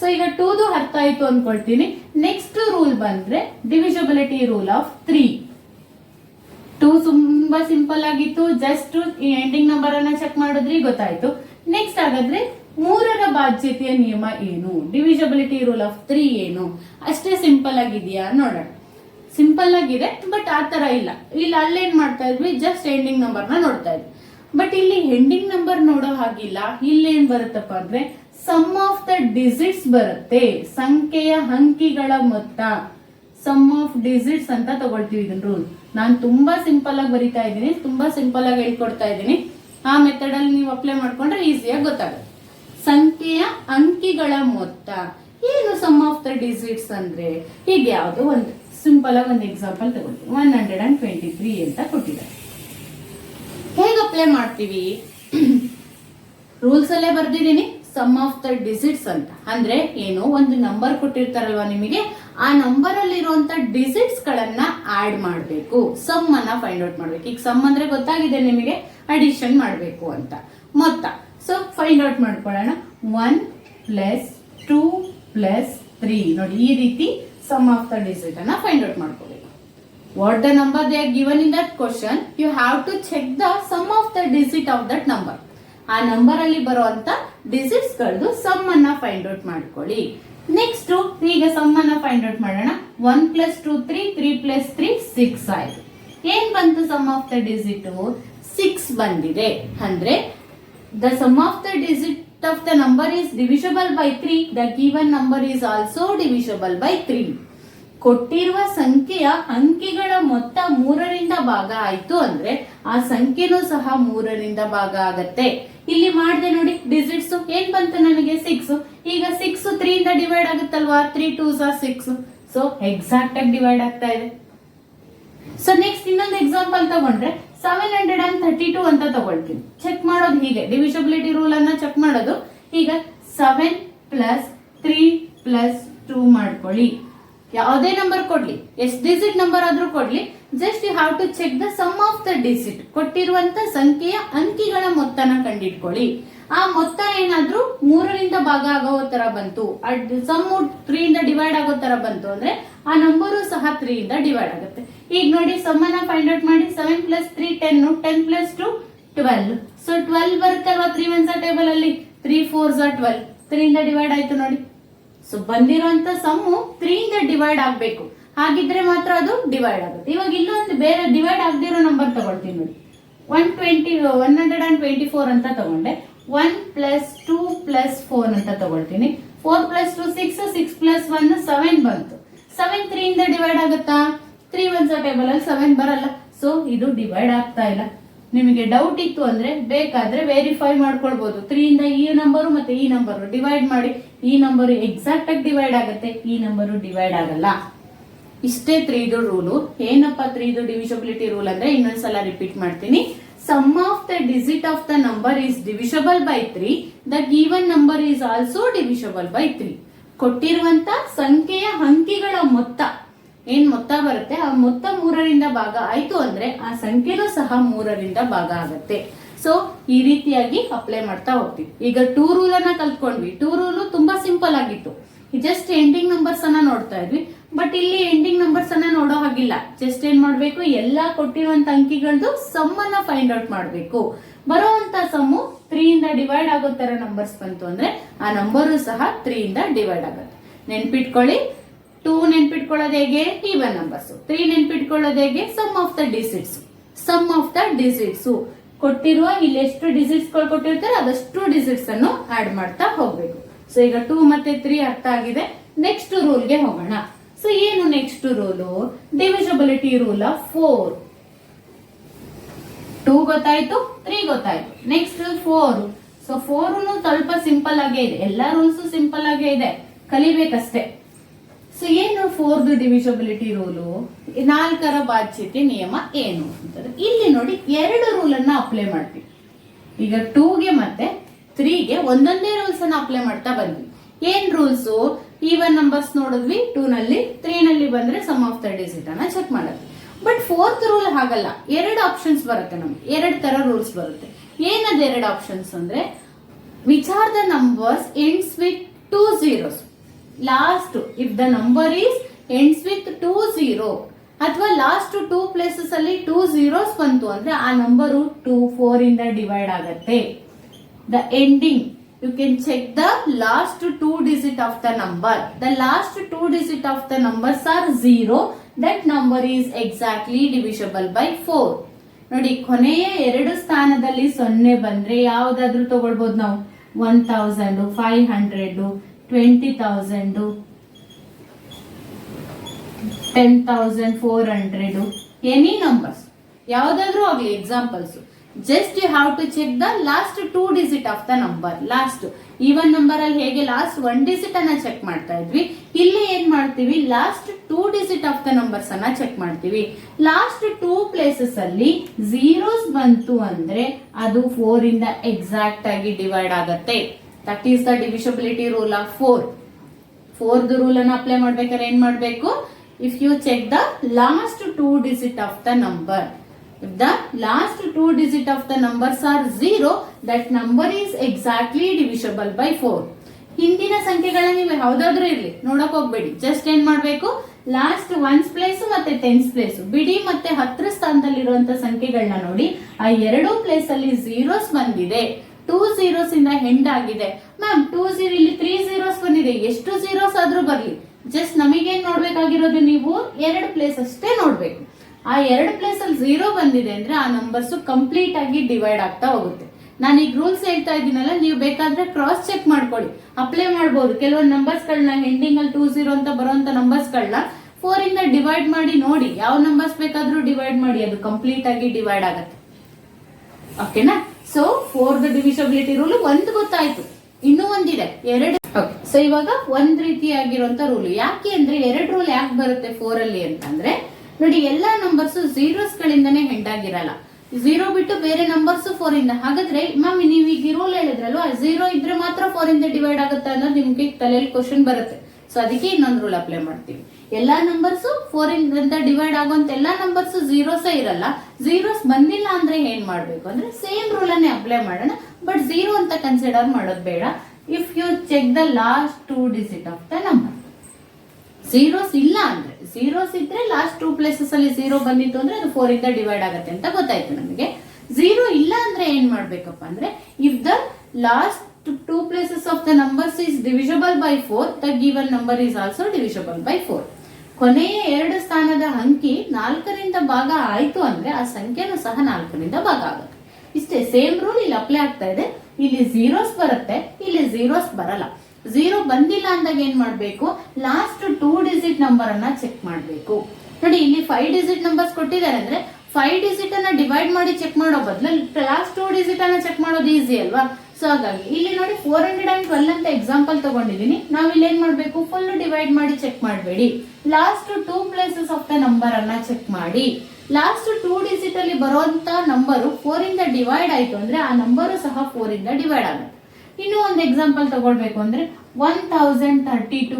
ಸೊ ಈಗ ಟೂದು ಅರ್ಥ ಆಯ್ತು ಅನ್ಕೊಳ್ತೀನಿ. ನೆಕ್ಸ್ಟ್ ರೂಲ್ ಬಂದ್ರೆ divisibility rule of three two ತುಂಬಾ ಸಿಂಪಲ್ ಆಗಿತ್ತು. ಜಸ್ಟ್ ಎಂಡಿಂಗ್ ನಂಬರ್ ಅನ್ನ ಚೆಕ್ ಮಾಡಿದ್ರಿ, ಗೊತ್ತಾಯ್ತು. ನೆಕ್ಸ್ಟ್ ಹಾಗಾದ್ರೆ ಮೂರರ ಬಾಧ್ಯತೆಯ ನಿಯಮ ಏನು? ಡಿವಿಷಬಿಲಿಟಿ ರೂಲ್ ಆಫ್ ತ್ರೀ ಏನು? ಅಷ್ಟೇ ಸಿಂಪಲ್ ಆಗಿದೆಯಾ? ನೋಡೋಣ. ಸಿಂಪಲ್ ಆಗಿದೆ ಬಟ್ ಆ ತರ ಇಲ್ಲ. ಇಲ್ಲಿ ಅಲ್ಲೇನ್ ಮಾಡ್ತಾ ಇದ್ವಿ? ಜಸ್ಟ್ ಎಂಡಿಂಗ್ ನಂಬರ್ನ ನೋಡ್ತಾ ಇದ್ವಿ. ಬಟ್ ಇಲ್ಲಿ ಎಂಡಿಂಗ್ ನಂಬರ್ ನೋಡೋ ಹಾಗಿಲ್ಲ. ಇಲ್ಲೇನ್ ಬರುತ್ತಪ್ಪ ಅಂದ್ರೆ ಸಮ್ ಆಫ್ ದ ಡಿಜಿಟ್ಸ್ ಬರುತ್ತೆ. ಸಂಖ್ಯೆಯ ಅಂಕಿಗಳ ಮೊತ್ತ. ಸಮ್ ಆಫ್ ಡಿಜಿಟ್ಸ್ ಅಂತ ತಗೊಳ್ತೀವಿ ಇದನ್ನ ರೂಲ್ ನಾನು ತುಂಬಾ ಸಿಂಪಲ್ ಆಗಿ ಬರಿತಾ ಇದ್ದೀನಿ, ತುಂಬಾ ಸಿಂಪಲ್ ಆಗಿ ಹೇಳ್ಕೊಡ್ತಾ ಇದ್ದೀನಿ. ಆ ಮೆಥಡ್ ಅಲ್ಲಿ ನೀವು ಅಪ್ಲೈ ಮಾಡ್ಕೊಂಡ್ರೆ ಈಸಿಯಾಗಿ ಗೊತ್ತಾಗುತ್ತೆ. ಸಂಖ್ಯೆಯ ಅಂಕಿಗಳ ಮೊತ್ತ. ಏನು ಸಮ್ ಆಫ್ ದ ಡಿಜಿಟ್ಸ್ ಅಂದ್ರೆ? ಹೀಗೆ ಯಾವುದು ಒಂದು. ಸಿಂಪಲ್ ಆಗಿ ಒಂದು ಎಕ್ಸಾಂಪಲ್ ತಗೊಳ್ತೀವಿ one hundred and twenty three ಅಂತ ಕೊಟ್ಟಿದ್ದಾರೆ. ಹೇಗೆ ಅಪ್ಲೈ ಮಾಡ್ತೀವಿ? [clears throat] ರೂಲ್ಸ್ ಅಲ್ಲೇ ಬರ್ದಿದ್ದೀನಿ. ಸಮ್ ಆಫ್ ದ ಡಿಜಿಟ್ಸ್ ಅಂತ. ಅಂದ್ರೆ ಏನು ಒಂದು ನಂಬರ್ ಕೊಟ್ಟಿರ್ತಾರಲ್ವಾ ನಿಮಗೆ? ಆ ನಂಬರ್ ಅಲ್ಲಿ ಇರುವಂತ ಡಿಜಿಟ್ಸ್ ಗಳನ್ನ ಆಡ್ ಮಾಡಬೇಕು. ಸಮ್ ಅನ್ನ ಫೈಂಡ್ ಔಟ್ ಮಾಡ್ಬೇಕು. ಈಗ ಸಮ್ ಅಂದ್ರೆ ಗೊತ್ತಾಗಿದೆ ನಿಮಗೆ? ಅಡಿಷನ್ ಮಾಡಬೇಕು ಅಂತ. ಮೊತ್ತ. ಸೊ ಫೈಂಡ್ ಔಟ್ ಮಾಡ್ಕೊಳ್ಳೋಣ. One plus two plus three ನೋಡಿ, ಈ ರೀತಿ ಸಮ್ ಆಫ್ ದ ಡಿಜಿಟ್ ಅನ್ನ ಫೈಂಡ್ ಔಟ್ ಮಾಡ್ಕೋಬೇಕು what the number they are given in that question you have to check the sum of the digit of that number ಆ ನಂಬರ್ ಅಲ್ಲಿ ಬರುವಂತ ಡಿಜಿಟ್ಸ್ ಗಳದ್ದು ಸಮ್ ಅನ್ನ ಫೈಂಡ್ ಔಟ್ ಮಾಡ್ಕೊಳ್ಳಿ. ನೆಕ್ಸ್ಟ್ ಈಗ ಸಮ್ ಅನ್ನ ಫೈಂಡ್ ಔಟ್ ಮಾಡೋಣ. One plus two three three plus three six ಆಯ್ತು. ಏನ್ ಬಂತು sum of the digit six ಬಂದಿದೆ. ಅಂದ್ರೆ the sum of the digit of the number is divisible by three the given number is also divisible by three ಕೊಟ್ಟಿರುವ ಸಂಖ್ಯೆಯ ಅಂಕಿಗಳ ಮೊತ್ತ ಮೂರರಿಂದ ಭಾಗ ಆಯ್ತು ಅಂದ್ರೆ ಆ ಸಂಖ್ಯೆನೂ ಸಹ ಮೂರರಿಂದ ಭಾಗ ಆಗತ್ತೆ. ಇಲ್ಲಿ ಮಾಡಿದೆ ನೋಡಿ ಡಿಜಿಟ್ಸ್ ಏನ್ ಬಂತು ನನಗೆ? ಸಿಕ್ಸ್ ಈಗ ಸಿಕ್ಸ್ ತ್ರೀ ಇಂದ ಡಿವೈಡ್ ಆಗುತ್ತಲ್ವಾ? ತ್ರೀ ಟೂ ಆ ಸಿಕ್ಸ್ ಸೊ ಎಕ್ಸಾಕ್ಟ್ ಆಗಿ ಡಿವೈಡ್ ಆಗ್ತಾ ಇದೆ. ಸೊ ನೆಕ್ಸ್ಟ್ ಇನ್ನೊಂದು ಎಕ್ಸಾಂಪಲ್ ತಗೊಂಡ್ರೆ seven hundred and thirty two ಅಂತ ತಗೊಳ್ತೀನಿ ಚೆಕ್ ಮಾಡೋದು ಹೀಗೆ. ಡಿವಿಷಬಿಲಿಟಿ ರೂಲ್ ಅನ್ನ ಚೆಕ್ ಮಾಡೋದು ಈಗ seven plus three plus two ಮಾಡ್ಕೊಳ್ಳಿ. ಯಾವುದೇ ನಂಬರ್ ಕೊಡ್ಲಿ. ಎಷ್ಟು ಡಿಜಿಟ್ ನಂಬರ್ ಆದ್ರೂ ಕೊಡ್ಲಿ. Just you have to check the sum of the digit ಕೊಟ್ಟಿರುವಂತ ಸಂಖ್ಯೆಯ ಅಂಕಿಗಳ ಮೊತ್ತನ ಕಂಡಿಟ್ಕೊಳ್ಳಿ. ಆ ಮೊತ್ತ ಏನಾದ್ರೂ ಮೂರರಿಂದ ಭಾಗ ಆಗೋ ತರ ಬಂತು. ಸಮ್ ತ್ರೀ ಇಂದ ಡಿವೈಡ್ ಆಗೋ ತರ ಬಂತು ಅಂದ್ರೆ ಆ ನಂಬರು ಸಹ ತ್ರೀ ಇಂದ ಡಿವೈಡ್ ಆಗುತ್ತೆ. ಈಗ ನೋಡಿ ಸಮ್ಮನ್ನ ಫೈಂಡ್ ಔಟ್ ಮಾಡಿ seven plus three ten ten plus two twelve so twelve ಬರುತ್ತಲ್ವಾ three ones table ಅಲ್ಲಿ? ತ್ರೀ ಫೋರ್ ಟ್ವೆಲ್ ತ್ರೀ ಇಂದ ಡಿವೈಡ್ ಆಯ್ತು ನೋಡಿ. ಸೊ ಬಂದಿರುವಂತ ಸಮ್ಮು ತ್ರೀ ಇಂದ ಡಿವೈಡ್ ಆಗ್ಬೇಕು. ಹಾಗಿದ್ರೆ ಮಾತ್ರ ಅದು ಡಿವೈಡ್ ಆಗುತ್ತೆ. ಇವಾಗ ಇಲ್ಲೊಂದು ಬೇರೆ ಡಿವೈಡ್ ಆಗದಿರೋ ನಂಬರ್ ತಗೊಳ್ತೀನಿ ನೋಡಿ. One twenty one hundred and twenty four ಅಂತ ತಗೊಂಡೆ. One plus two plus four ಅಂತ ತಗೊಳ್ತೀನಿ. Four plus two six six plus one seven ಬಂತು. ಸೆವೆನ್ ತ್ರೀ ಇಂದ ಡಿವೈಡ್ ಆಗುತ್ತಾ? ತ್ರೀ ಒನ್ಸ ಟೇಬಲ್ ಅಲ್ಲಿ ಸೆವೆನ್ ಬರಲ್ಲ ಸೊ ಇದು ಡಿವೈಡ್ ಆಗ್ತಾ ಇಲ್ಲ. ನಿಮಗೆ ಡೌಟ್ ಇತ್ತು ಅಂದ್ರೆ ಬೇಕಾದ್ರೆ ವೆರಿಫೈ ಮಾಡ್ಕೊಳ್ಬಹುದು ತ್ರೀ ಇಂದ ಈ ನಂಬರು ಮತ್ತೆ ಈ ನಂಬರು ಡಿವೈಡ್ ಮಾಡಿ. ಈ ನಂಬರ್ ಎಕ್ಸಾಕ್ಟ್ ಆಗಿ ಡಿವೈಡ್ ಆಗುತ್ತೆ. ಈ ನಂಬರು ಡಿವೈಡ್ ಆಗಲ್ಲ. ಇಷ್ಟೇ ತ್ರೀದು ರೂಲು ಏನಪ್ಪ ತ್ರೀದು ಡಿವಿಷಬಿಲಿಟಿ ರೂಲ್ ಅಂದ್ರೆ? ಇನ್ನೊಂದ್ಸಲ ರಿಪೀಟ್ ಮಾಡ್ತೀನಿ. Sum of the digit of the number is divisible by three the given number is also divisible by three ಕೊಟ್ಟಿರುವಂತ ಸಂಖ್ಯೆಯ ಅಂಕಿಗಳ ಮೊತ್ತ. ಏನ್ ಮೊತ್ತ ಬರುತ್ತೆ? ಆ ಮೊತ್ತ ಮೂರರಿಂದ ಭಾಗ ಆಯ್ತು ಅಂದ್ರೆ ಆ ಸಂಖ್ಯೆನೂ ಸಹ ಮೂರರಿಂದ ಭಾಗ ಆಗತ್ತೆ. ಸೊ ಈ ರೀತಿಯಾಗಿ ಅಪ್ಲೈ ಮಾಡ್ತಾ ಹೋಗ್ತೀವಿ. ಈಗ ಟೂ ರೂಲ್ ಅನ್ನ ಕಲ್ತ್ಕೊಂಡ್ವಿ. ಟೂ ರೂಲು ತುಂಬಾ ಸಿಂಪಲ್ ಆಗಿತ್ತು. ಜಸ್ಟ್ ಎಂಡಿಂಗ್ ನಂಬರ್ಸ್ ಅನ್ನ ನೋಡ್ತಾ ಇದ್ವಿ. ಬಟ್ ಇಲ್ಲಿ ಎಂಡಿಂಗ್ ನಂಬರ್ಸ್ ಅನ್ನ ನೋಡೋ ಹಾಗಿಲ್ಲ. ಜಸ್ಟ್ ಏನ್ ಮಾಡ್ಬೇಕು? ಎಲ್ಲಾ ಕೊಟ್ಟಿರುವಂತ ಅಂಕಿಗಳದ್ದು ಸಮ್ ಅನ್ನ ಫೈಂಡ್ ಔಟ್ ಮಾಡ್ಬೇಕು. ಬರುವಂತ ಸಮ್ಮು ತ್ರೀ ಇಂದ ಡಿವೈಡ್ ಆಗೋ ತರ ನಂಬರ್ಸ್ ಬಂತು ಅಂದ್ರೆ ಆ ನಂಬರು ಸಹ ತ್ರೀ ಇಂದ ಡಿವೈಡ್ ಆಗುತ್ತೆ. ನೆನ್ಪಿಟ್ಕೊಳ್ಳಿ. ಟೂ ನೆನ್ಪಿಟ್ಕೊಳ್ಳೋದು ಹೇಗೆ? ಈವನ್ ನಂಬರ್ಸ್ ತ್ರೀ ನೆನ್ಪಿಟ್ಕೊಳ್ಳೋದು ಹೇಗೆ? Sum of the digits sum of the digits ಕೊಟ್ಟಿರುವ ಇಲ್ಲಿ ಎಷ್ಟು ಡಿಸಿಟ್ಸ್ಗಳು ಕೊಟ್ಟಿರ್ತಾರೆ, ಅದಷ್ಟು ಡಿಸಿಟ್ಸ್ ಅನ್ನು ಆಡ್ ಮಾಡ್ತಾ ಹೋಗ್ಬೇಕು. ಸೊ ಈಗ ಟೂ ಮತ್ತೆ ತ್ರೀ ಅರ್ಥ ಆಗಿದೆ. ನೆಕ್ಸ್ಟ್ ರೂಲ್ಗೆ ಹೋಗೋಣ. ಸೊ ಏನು next rule divisibility rule of four two ಗೊತ್ತಾಯ್ತು ತ್ರೀ ಗೊತ್ತಾಯ್ತು. ನೆಕ್ಸ್ಟ್ ಫೋರ್ ಸೊ ಫೋರ್ ಸ್ವಲ್ಪ ಸಿಂಪಲ್ ಆಗೇ ಇದೆ. ಎಲ್ಲಾ ರೂಲ್ಸ್ ಸಿಂಪಲ್ ಆಗೇ ಇದೆ. ಕಲಿಬೇಕಷ್ಟೇ. ಸೊ ಏನು ಫೋರ್ತ್ ಡಿವಿಸಬಿಲಿಟಿ ರೂಲು ನಾಲ್ಕರ ಬಾಧ್ಯತೆ ನಿಯಮ ಏನು? ಅಂತಂದ್ರೆ, ಇಲ್ಲಿ ನೋಡಿ ಎರಡು ರೂಲ್ ಅನ್ನ ಅಪ್ಲೈ ಮಾಡ್ತೀವಿ. ಈಗ ಟೂಗೆ ಮತ್ತೆ ತ್ರೀಗೆ ಒಂದೊಂದೇ ರೂಲ್ಸ್ ಅನ್ನ ಅಪ್ಲೈ ಮಾಡ್ತಾ ಬಂದ್ವಿ. ಏನ್ ರೂಲ್ಸ್ ಈವನ್ ನಂಬರ್ಸ್ ನೋಡಿದ್ವಿ ಟೂ ನಲ್ಲಿ ತ್ರೀ ನಲ್ಲಿ ಬಂದ್ರೆ ಸಮ್ ಆಫ್ ದ ಡಿಜಿಟ್ ಅನ್ನ ಚೆಕ್ ಮಾಡೋದು ಬಟ್ ಫೋರ್ತ್ ರೂಲ್ ಹಾಗಲ್ಲ. ಎರಡು ಆಪ್ಷನ್ಸ್ ಬರುತ್ತೆ ನಮ್ಗೆ. ಎರಡು ತರ ರೂಲ್ಸ್ ಬರುತ್ತೆ. ಏನದ ಎರಡು ಆಪ್ಷನ್ಸ್ ಅಂದ್ರೆ which are the numbers ends with two zeros last if the number is ends with two zero ಅಥವಾ ಲಾಸ್ಟ್ ಟೂ ಪ್ಲೇಸಸ್ ಅಲ್ಲಿ ಟೂ ಝೀರೋಸ್ ಬಂತು ಅಂದ್ರೆ ಆ ನಂಬರು ಟೂ ಫೋರ್ ಇಂದ ಡಿವೈಡ್ ಆಗತ್ತೆ. The ending you can check the last two digit of the number the last two digit of the numbers are zero that number is exactly divisible by four ನೋಡಿ, ಕೊನೆಯ ಎರಡು ಸ್ಥಾನದಲ್ಲಿ ಸೊನ್ನೆ ಬಂದ್ರೆ ಯಾವ್ದಾದ್ರು ತಗೊಳ್ಬಹುದು ನಾವು. One thousand five hundred twenty thousand ten thousand four hundred any numbers ಯಾವುದಾದ್ರೂ ಆಗಲಿ examples just you have to check the last two digit of the number last even number ಅಲ್ಲಿ ಹೇಗೆ ಲಾಸ್ಟ್ ಒನ್ ಡಿಜಿಟ್ ಅನ್ನ ಚೆಕ್ ಮಾಡ್ತಾ ಇದ್ವಿ. ಇಲ್ಲಿ ಏನ್ ಮಾಡ್ತೀವಿ? Last two digit of the numbers ಅನ್ನ ಚೆಕ್ ಮಾಡ್ತೀವಿ. ಲಾಸ್ಟ್ ಟೂ ಪ್ಲೇಸಸ್ ಅಲ್ಲಿ ಝೀರೋಸ್ ಬಂತು ಅಂದ್ರೆ ಅದು ಫೋರ್ ಇಂದ ಎಕ್ಸಾಕ್ಟ್ ಆಗಿ ಡಿವೈಡ್ ಆಗತ್ತೆ. That is the divisibility rule of four four rule ಅನ್ನು ಅಪ್ಲೈ ಮಾಡ್ಬೇಕಾದ್ರೆ ಏನ್ ಮಾಡಬೇಕು? If you check the last two digit of the number if the last two digit of the numbers are zero that number is exactly divisible by four ಹಿಂದಿನ ಸಂಖ್ಯೆಗಳನ್ನ ನೀವು ಯಾವ್ದಾದ್ರು ಇರ್ಲಿ, ನೋಡಕ್ ಹೋಗ್ಬೇಡಿ. ಜಸ್ಟ್ ಏನ್ ಮಾಡ್ಬೇಕು? ಲಾಸ್ಟ್ ಒನ್ಸ್ ಪ್ಲೇಸ್ ಮತ್ತೆ ಟೆನ್ಸ್ ಪ್ಲೇಸ್ ಬಿಡಿ ಮತ್ತೆ ಹತ್ರ ಸ್ಥಾನದಲ್ಲಿರುವಂತ ಸಂಖ್ಯೆಗಳನ್ನ ನೋಡಿ. ಆ ಎರಡೂ ಪ್ಲೇಸ್ ಅಲ್ಲಿ ಝೀರೋಸ್ ಬಂದಿದೆ. ಟೂ ಝೀರೋಸ್ ಇಂದ ಹೆಂಡ್ ಆಗಿದೆ. ಮ್ಯಾಮ್ ಟೂ ಝೀರೋ ಇಲ್ಲಿ ತ್ರೀ ಝೀರೋಸ್ ಬಂದಿದೆ. ಎಷ್ಟು ಝೀರೋಸ್ ಆದ್ರೂ ಬರ್ಲಿ. ಜಸ್ಟ್ ನಮಗೇನ್ ನೋಡ್ಬೇಕಾಗಿರೋದು ನೀವು ಎರಡು ಪ್ಲೇಸ್ ಅಷ್ಟೇ ನೋಡ್ಬೇಕು. ಆ ಎರಡು ಪ್ಲೇಸ್ ಅಲ್ಲಿ ಝೀರೋ ಬಂದಿದೆ ಅಂದ್ರೆ ಆ ನಂಬರ್ಸ್ ಕಂಪ್ಲೀಟ್ ಆಗಿ ಡಿವೈಡ್ ಆಗ್ತಾ ಹೋಗುತ್ತೆ. ನಾನು ಈಗ ರೂಲ್ಸ್ ಹೇಳ್ತಾ ಇದ್ದೀನಲ್ಲ, ನೀವು ಬೇಕಾದ್ರೆ ಕ್ರಾಸ್ ಚೆಕ್ ಮಾಡ್ಕೊಳ್ಳಿ. ಅಪ್ಲೈ ಮಾಡ್ಬೋದು. ಕೆಲವೊಂದು ನಂಬರ್ಸ್ ಗಳನ್ನ ಹೆಂಡಿಂಗ್ ಅಲ್ಲಿ ಟೂ ಝೀರೋ ಅಂತ ಬರುವಂತ ನಂಬರ್ಸ್ ಗಳನ್ನ ಫೋರ್ ಇಂದ ಡಿವೈಡ್ ಮಾಡಿ ನೋಡಿ. ಯಾವ ನಂಬರ್ಸ್ ಬೇಕಾದ್ರೂ ಡಿವೈಡ್ ಮಾಡಿ. ಅದು ಕಂಪ್ಲೀಟ್ ಆಗಿ ಡಿವೈಡ್ ಆಗತ್ತೆ. ಓಕೆನಾ so four the divisibility rule ಒಂದು ಗೊತ್ತಾಯ್ತು. ಇನ್ನೂ ಒಂದಿದೆ. ಎರಡು. ಸೊ ಇವಾಗ ಒಂದ್ ರೀತಿಯಾಗಿರುವಂತ ರೂಲ್ ಯಾಕೆ ಅಂದ್ರೆ ಎರಡ್ ರೂಲ್ ಯಾಕೆ ಬರುತ್ತೆ ಫೋರ್ ಅಲ್ಲಿ ಅಂತಂದ್ರೆ, ನೋಡಿ, ಎಲ್ಲಾ ನಂಬರ್ಸ್ ಜೀರೋಸ್ ಗಳಿಂದಾನೆ ಹೆಂಡ್ ಆಗಿರಲ್ಲ. ಝೀರೋ ಬಿಟ್ಟು ಬೇರೆ ನಂಬರ್ಸ್ ಫೋರ್ ಇಂದ. ಹಾಗಾದ್ರೆ ಮ್ಯಾಮ್ ನೀವು ಈಗ ರೂಲ್ ಹೇಳಿದ್ರಲ್ವಾ? ಝೀರೋ ಇದ್ರೆ ಮಾತ್ರ ಫೋರ್ ಇಂದ ಡಿವೈಡ್ ಆಗುತ್ತೆ ಅನ್ನೋದು ನಿಮ್ಗೆ ತಲೆಯಲ್ಲಿ ಕ್ವಶನ್ ಬರುತ್ತೆ. ಸೊ ಅದಕ್ಕೆ ಇನ್ನೊಂದು ರೂಲ್ ಅಪ್ಲೈ ಮಾಡ್ತೀವಿ. ಎಲ್ಲಾ ನಂಬರ್ಸು ಫೋರ್ ಇಂದ ಡಿವೈಡ್ ಆಗುವಂತ ಎಲ್ಲಾ ನಂಬರ್ಸ್ ಝೀರೋಸೇ ಇರಲ್ಲ. ಝೀರೋಸ್ ಬಂದಿಲ್ಲ ಅಂದ್ರೆ ಏನ್ ಮಾಡ್ಬೇಕು? ಅಂದ್ರೆ ಸೇಮ್ ರೂಲ್ ಅನ್ನೇ ಅಪ್ಲೈ ಮಾಡೋಣ. ಬಟ್ ಝೀರೋ ಅಂತ ಕನ್ಸಿಡರ್ ಮಾಡೋದು ಬೇಡ. If you check the last two digit of the number zeros ಇಲ್ಲ ಅಂದ್ರೆ ಝೀರೋಸ್ ಇದ್ರೆ ಲಾಸ್ಟ್ ಟೂ ಪ್ಲೇಸಸ್ ಅಲ್ಲಿ ಝೀರೋ ಬಂದಿತ್ತು ಅಂದ್ರೆ ಅದು ಫೋರ್ ಇಂದ ಡಿವೈಡ್ ಆಗುತ್ತೆ ಅಂತ ಗೊತ್ತಾಯ್ತು ನಮಗೆ. ಝೀರೋ ಇಲ್ಲ ಅಂದ್ರೆ ಏನ್ ಮಾಡ್ಬೇಕಪ್ಪ ಅಂದ್ರೆ if the last two places of the numbers is divisible by four the given number is also divisible by four ಕೊನೆಯ ಎರಡು ಸ್ಥಾನದ ಅಂಕಿ ನಾಲ್ಕರಿಂದ ಭಾಗ ಆಯ್ತು ಅಂದ್ರೆ ಆ ಸಂಖ್ಯೆನೂ ಸಹ ನಾಲ್ಕರಿಂದ ಭಾಗ ಆಗುತ್ತೆ. ಇಷ್ಟೇ ಸೇಮ್ ರೂಲ್ ಇಲ್ಲಿ ಅಪ್ಲೈ ಆಗ್ತಾ ಇದೆ. ಇಲ್ಲಿ ಝೀರೋಸ್ ಬರುತ್ತೆ, ಇಲ್ಲಿ ಝೀರೋಸ್ ಬರಲ್ಲ. ಝೀರೋ ಬಂದಿಲ್ಲ ಅಂದಾಗ ಏನ್ ಮಾಡ್ಬೇಕು? ಲಾಸ್ಟ್ ಟೂ ಡಿಜಿಟ್ ನಂಬರ್ ಅನ್ನ ಚೆಕ್ ಮಾಡ್ಬೇಕು. ನೋಡಿ, ಇಲ್ಲಿ ಫೈವ್ ಡಿಜಿಟ್ ನಂಬರ್ಸ್ ಕೊಟ್ಟಿದ್ದಾರೆ ಅಂದ್ರೆ ಫೈವ್ ಡಿಜಿಟ್ ಅನ್ನ ಡಿವೈಡ್ ಮಾಡಿ ಚೆಕ್ ಮಾಡೋ ಬದಲು ಲಾಸ್ಟ್ ಟೂ ಡಿಜಿಟ್ ಅನ್ನ ಚೆಕ್ ಮಾಡೋದು ಈಸಿ ಅಲ್ವಾ? ಸೊ ಹಾಗಾಗಿ ಇಲ್ಲಿ ನೋಡಿ ಫೋರ್ ಹಂಡ್ರೆಡ್ ಅಂಡ್ ಟ್ವೆಲ್ ಅಂತ ಎಕ್ಸಾಂಪಲ್ ತಗೊಂಡಿದ್ದೀನಿ. ನಾವು ಇಲ್ಲಿ ಏನ್ ಮಾಡ್ಬೇಕು? ಫುಲ್ ಡಿವೈಡ್ ಮಾಡಿ ಚೆಕ್ ಮಾಡಬೇಡಿ. Last two places of the number ಅನ್ನ ಚೆಕ್ ಮಾಡಿ. ಲಾಸ್ಟ್ ಟೂ ಡಿಜಿಟ್ ಅಲ್ಲಿ ಬರುವಂತ ನಂಬರು ಫೋರ್ ಇಂದ ಡಿವೈಡ್ ಆಯ್ತು ಅಂದ್ರೆ ಆ ನಂಬರು ಸಹ ಫೋರ್ ಇಂದ ಡಿವೈಡ್ ಆಗುತ್ತೆ. ಇನ್ನೂ ಒಂದು ಎಕ್ಸಾಂಪಲ್ ತಗೊಳ್ಬೇಕು ಅಂದ್ರೆ ಒನ್ ತೌಸಂಡ್ ತರ್ಟಿ ಟು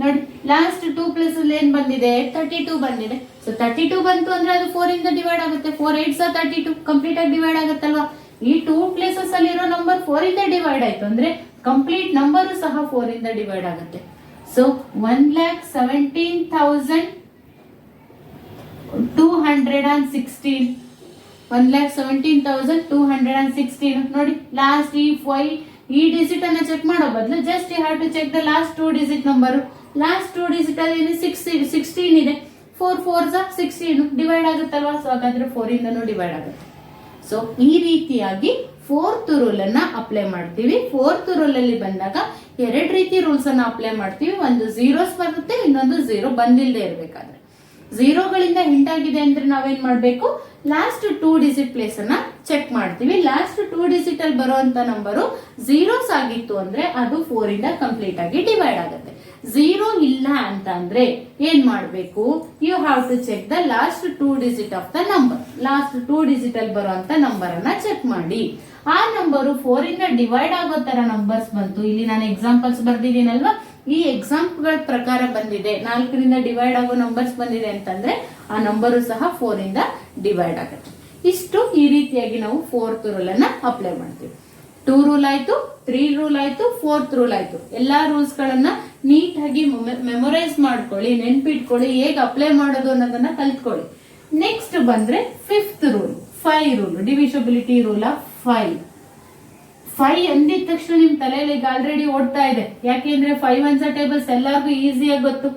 ನೋಡಿ ಲಾಸ್ಟ್ ಟೂ ಪ್ಲೇಸ್ ಏನ್ ಬಂದಿದೆ? ತರ್ಟಿ ಟೂ ಬಂದಿದೆ. ಸೊ ತರ್ಟಿ ಟೂ ಬಂತು ಅಂದ್ರೆ ಅದು ಫೋರ್ ಇಂದ ಡಿವೈಡ್ ಆಗುತ್ತೆ. ಫೋರ್ ಏಟ್ ಸಹ ತರ್ಟಿ ಟೂ ಕಂಪ್ಲೀಟ್ ಆಗಿ ಡಿವೈಡ್ ಆಗುತ್ತಲ್ವಾ? ಈ ಟೂ ಪ್ಲೇಸಸ್ ಅಲ್ಲಿ ಇರೋ ನಂಬರ್ ಫೋರ್ ಇಂದ ಡಿವೈಡ್ ಆಯ್ತು. ಅಂದ್ರೆ ಕಂಪ್ಲೀಟ್ ನಂಬರು ಸಹ ಫೋರ್ ಇಂದ ಡಿವೈಡ್ ಆಗುತ್ತೆ. So one lakh seventeen thousand two hundred and sixteen one lakh seventeen thousand two hundred and sixteen ನೋಡಿ ಲಾಸ್ಟ್ ಈ ಫೈ ಈ ಡಿಜಿಟ್ ಅನ್ನ ಚೆಕ್ ಮಾಡೋ ಬದಲು just you have to check the last two digit number last two digit ಅಲ್ಲಿ ಸಿಕ್ಸ್ ಸಿಕ್ಸ್ಟೀನ್ ಇದೆ. ಫೋರ್ ಫೋರ್ ಸಿಕ್ಸ್ಟೀನ್ ಡಿವೈಡ್ ಆಗುತ್ತಲ್ವಾ? ಸೊ ಹಾಗಾದ್ರೆ ಫೋರ್ ಇಂದನೂ ಡಿವೈಡ್ ಆಗುತ್ತೆ. ಸೊ ಈ ರೀತಿಯಾಗಿ ಫೋರ್ತ್ ರೂಲ್ ಅನ್ನ ಅಪ್ಲೈ ಮಾಡ್ತೀವಿ. ಫೋರ್ತ್ ರೂಲ್ ಅಲ್ಲಿ ಬಂದಾಗ ಎರಡ್ ರೀತಿ ರೂಲ್ಸ್ ಅನ್ನ ಅಪ್ಲೈ ಮಾಡ್ತೀವಿ. ಒಂದು ಝೀರೋಸ್ ಬರುತ್ತೆ, ಇನ್ನೊಂದು ಝೀರೋ ಬಂದಿಲ್ಲದೆ ಇರ್ಬೇಕಾದ್ರೆ. ಝೀರೋಗಳಿಂದ ಹಿಂಟಾಗಿದೆ ಅಂದ್ರೆ ನಾವೇನ್ ಮಾಡ್ಬೇಕು? ಲಾಸ್ಟ್ ಟೂ ಡಿಜಿಟ್ ಪ್ಲೇಸ್ ಅನ್ನ ಚೆಕ್ ಮಾಡ್ತೀವಿ. ಲಾಸ್ಟ್ ಟೂ ಡಿಜಿಟ್ ಅಲ್ಲಿ ಬರುವಂತ ನಂಬರು ಝೀರೋಸ್ ಆಗಿತ್ತು ಅಂದ್ರೆ ಅದು ಫೋರ್ ಇಂದ ಕಂಪ್ಲೀಟ್ ಆಗಿ ಡಿವೈಡ್ ಆಗುತ್ತೆ. ಝೀರೋ ಇಲ್ಲ ಅಂತ ಅಂದ್ರೆ ಏನ್ ಮಾಡಬೇಕು? You have to check the last two digit of the number last two digit ಅಲ್ಲಿ ಬರುವಂತ ನಂಬರ್ ಅನ್ನ ಚೆಕ್ ಮಾಡಿ. ಆ ನಂಬರು ಫೋರ್ ಇಂದ ಡಿವೈಡ್ ಆಗೋ ತರ ನಂಬರ್ಸ್ ಬಂತು. ಇಲ್ಲಿ ನಾನು ಎಕ್ಸಾಂಪಲ್ಸ್ ಬರ್ದಿದ್ದೀನಲ್ವಾ? ಈ ಎಕ್ಸಾಂಪಲ್ ಪ್ರಕಾರ ಬಂದಿದೆ. ನಾಲ್ಕರಿಂದ ಡಿವೈಡ್ ಆಗೋ ನಂಬರ್ಸ್ ಬಂದಿದೆ ಅಂತಂದ್ರೆ ಆ ನಂಬರು ಸಹ ಫೋರ್ ಇಂದ ಡಿವೈಡ್ ಆಗುತ್ತೆ. ಇಷ್ಟು ಈ ರೀತಿಯಾಗಿ ನಾವು ಫೋರ್ತ್ ರೂಲ್ ಅನ್ನ ಅಪ್ಲೈ ಮಾಡ್ತೀವಿ. ಟೂ ರೂಲ್ ಆಯ್ತು. ತ್ರೀ ರೂಲ್ ಆಯ್ತು ಫೋರ್ತ್ ರೂಲ್ ಆಯ್ತು. ಎಲ್ಲಾ ರೂಲ್ಸ್ ಗಳನ್ನ ನೀಟಾಗಿ ಮೆಮೊರೈಸ್ ಮಾಡ್ಕೊಳ್ಳಿ, ನೆನ್ಪಿಟ್ಕೊಳ್ಳಿ, ಹೇಗೆ ಅಪ್ಲೈ ಮಾಡೋದು ಅನ್ನೋದನ್ನ ಕಲ್ತ್ಕೊಳ್ಳಿ. ನೆಕ್ಸ್ಟ್ ಬಂದ್ರೆ fifth rule five rule divisibility rule of five five ಅಂದಿದ ತಕ್ಷಣ ನಿಮ್ ತಲೆಯಲ್ಲಿ ಈಗ ಆಲ್ರೆಡಿ ಓಡ್ತಾ ಇದೆ. ಯಾಕೆಂದ್ರೆ ಫೈವ್ ಅನ್ಸ ಟೇಬಲ್ಸ್ ಎಲ್ಲರಿಗೂ ಈಸಿಯಾಗಿ ಗೊತ್ತು.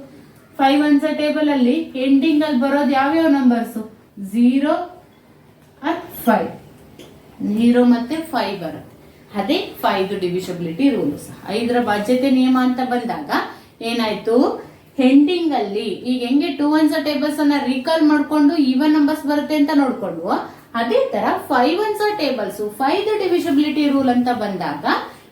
ಫೈವ್ ಅನ್ಸ ಟೇಬಲ್ ಅಲ್ಲಿ ಎಂಡಿಂಗ್ ಅಲ್ಲಿ ಬರೋದು ಯಾವ್ಯಾವ ನಂಬರ್ಸ್ ಝೀರೋ ಫೈವ್ ಝೀರೋ ಮತ್ತೆ ಫೈವ್ ಬರುತ್ತೆ. ಅದೇ ಫೈವ್ ಡಿವಿಷಬಿಲಿಟಿ ರೂಲ್ಸ್ ಐದರ ಬಾಧ್ಯತೆ ನಿಯಮ ಅಂತ ಬಂದಾಗ ಏನಾಯ್ತು? ಹೆಂಡಿಂಗ್ ಅಲ್ಲಿ ಈಗ ಹೆಂಗೆ ಟೂ ಒನ್ಸ್ ಟೇಬಲ್ಸ್ ಅನ್ನ ರೀಕಾಲ್ ಮಾಡ್ಕೊಂಡು ಈವನ್ ನಂಬರ್ಸ್ ಬರುತ್ತೆ ಅಂತ ನೋಡ್ಕೊಂಡು ಅದೇ ತರ five ones tables five divisibility rule ಅಂತ ಬಂದಾಗ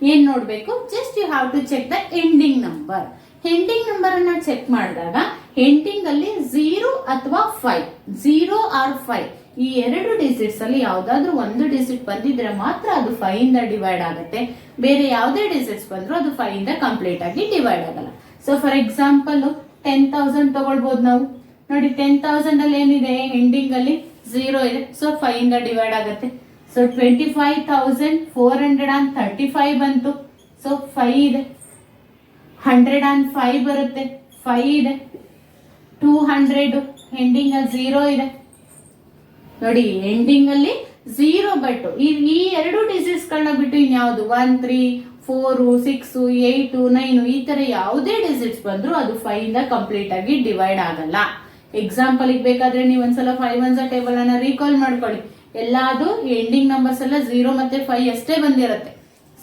ಏನ್ ನೋಡ್ಬೇಕು? Just you have to check the ending number ending number ಅನ್ನ ಚೆಕ್ ಮಾಡಿದಾಗ ಎಂಡಿಂಗ್ ಅಲ್ಲಿ ಝೀರೋ ಅಥವಾ ಫೈವ್ ಝೀರೋ ಆರ್ ಫೈವ್ ಈ ಎರಡು ಡಿಜಿಟ್ಸ್ ಅಲ್ಲಿ ಯಾವ್ದಾದ್ರು ಒಂದು ಡಿಜಿಟ್ ಬಂದಿದ್ರೆ ಮಾತ್ರ ಅದು ಫೈವ್ ಇಂದ ಡಿವೈಡ್ ಆಗುತ್ತೆ. ಬೇರೆ ಯಾವುದೇ ಡಿಜಿಟ್ಸ್ ಬಂದ್ರು ಅದು ಫೈವ್ ಇಂದ ಕಂಪ್ಲೀಟ್ ಆಗಿ ಡಿವೈಡ್ ಆಗಲ್ಲ. So for example ten thousand ತಗೊಳ್ಬಹುದು ನಾವು. ನೋಡಿ ಟೆನ್ ತೌಸಂಡ್ ಅಲ್ಲಿ ಏನಿದೆ? ಎಂಡಿಂಗ್ ಅಲ್ಲಿ ಝೀರೋ ಇದೆ. ಸೊ ಫೈವ್ ಇಂದ ಡಿವೈಡ್ ಆಗುತ್ತೆ. So twenty five thousand four hundred and thirty five ಬಂತು. ಸೊ ಫೈವ್ ಇದೆ. ಹಂಡ್ರೆಡ್ ಅಂಡ್ ಫೈವ್ ಬರುತ್ತೆ. ಫೈವ್ ಇದೆ. ಟೂ ಹಂಡ್ರೆಡ್ ಎಂಡಿಂಗ್ ಅಲ್ಲಿ ಝೀರೋ ಇದೆ. ನೋಡಿ ಎಂಡಿಂಗ್ ಅಲ್ಲಿ ಝೀರೋ ಬಟ್ಟು, ಈ ಎರಡು ಡಿಸೀಸ್ ಗಳನ್ನ ಬಿಟ್ಟು ಇನ್ಯಾವುದು? One three four six eight nine ಈ ತರ ಯಾವುದೇ ಡಿಸೀಸ್ ಬಂದ್ರು ಅದು ಫೈವ್ ಇಂದ ಕಂಪ್ಲೀಟ್ ಆಗಿ ಡಿವೈಡ್ ಆಗಲ್ಲ. ಎಕ್ಸಾಂಪಲ್ ಬೇಕಾದ್ರೆ ನೀವು ಒಂದ್ಸಲ ಫೈವ್ ಒನ್ಸ್ ಟೇಬಲ್ ಅನ್ನ ರೀಕಾಲ್ ಮಾಡ್ಕೊಳ್ಳಿ. ಎಲ್ಲಾದು ಎಂಡಿಂಗ್ ನಂಬರ್ಸ್ ಎಲ್ಲ ಝೀರೋ ಮತ್ತೆ ಫೈವ್ ಅಷ್ಟೇ ಬಂದಿರುತ್ತೆ.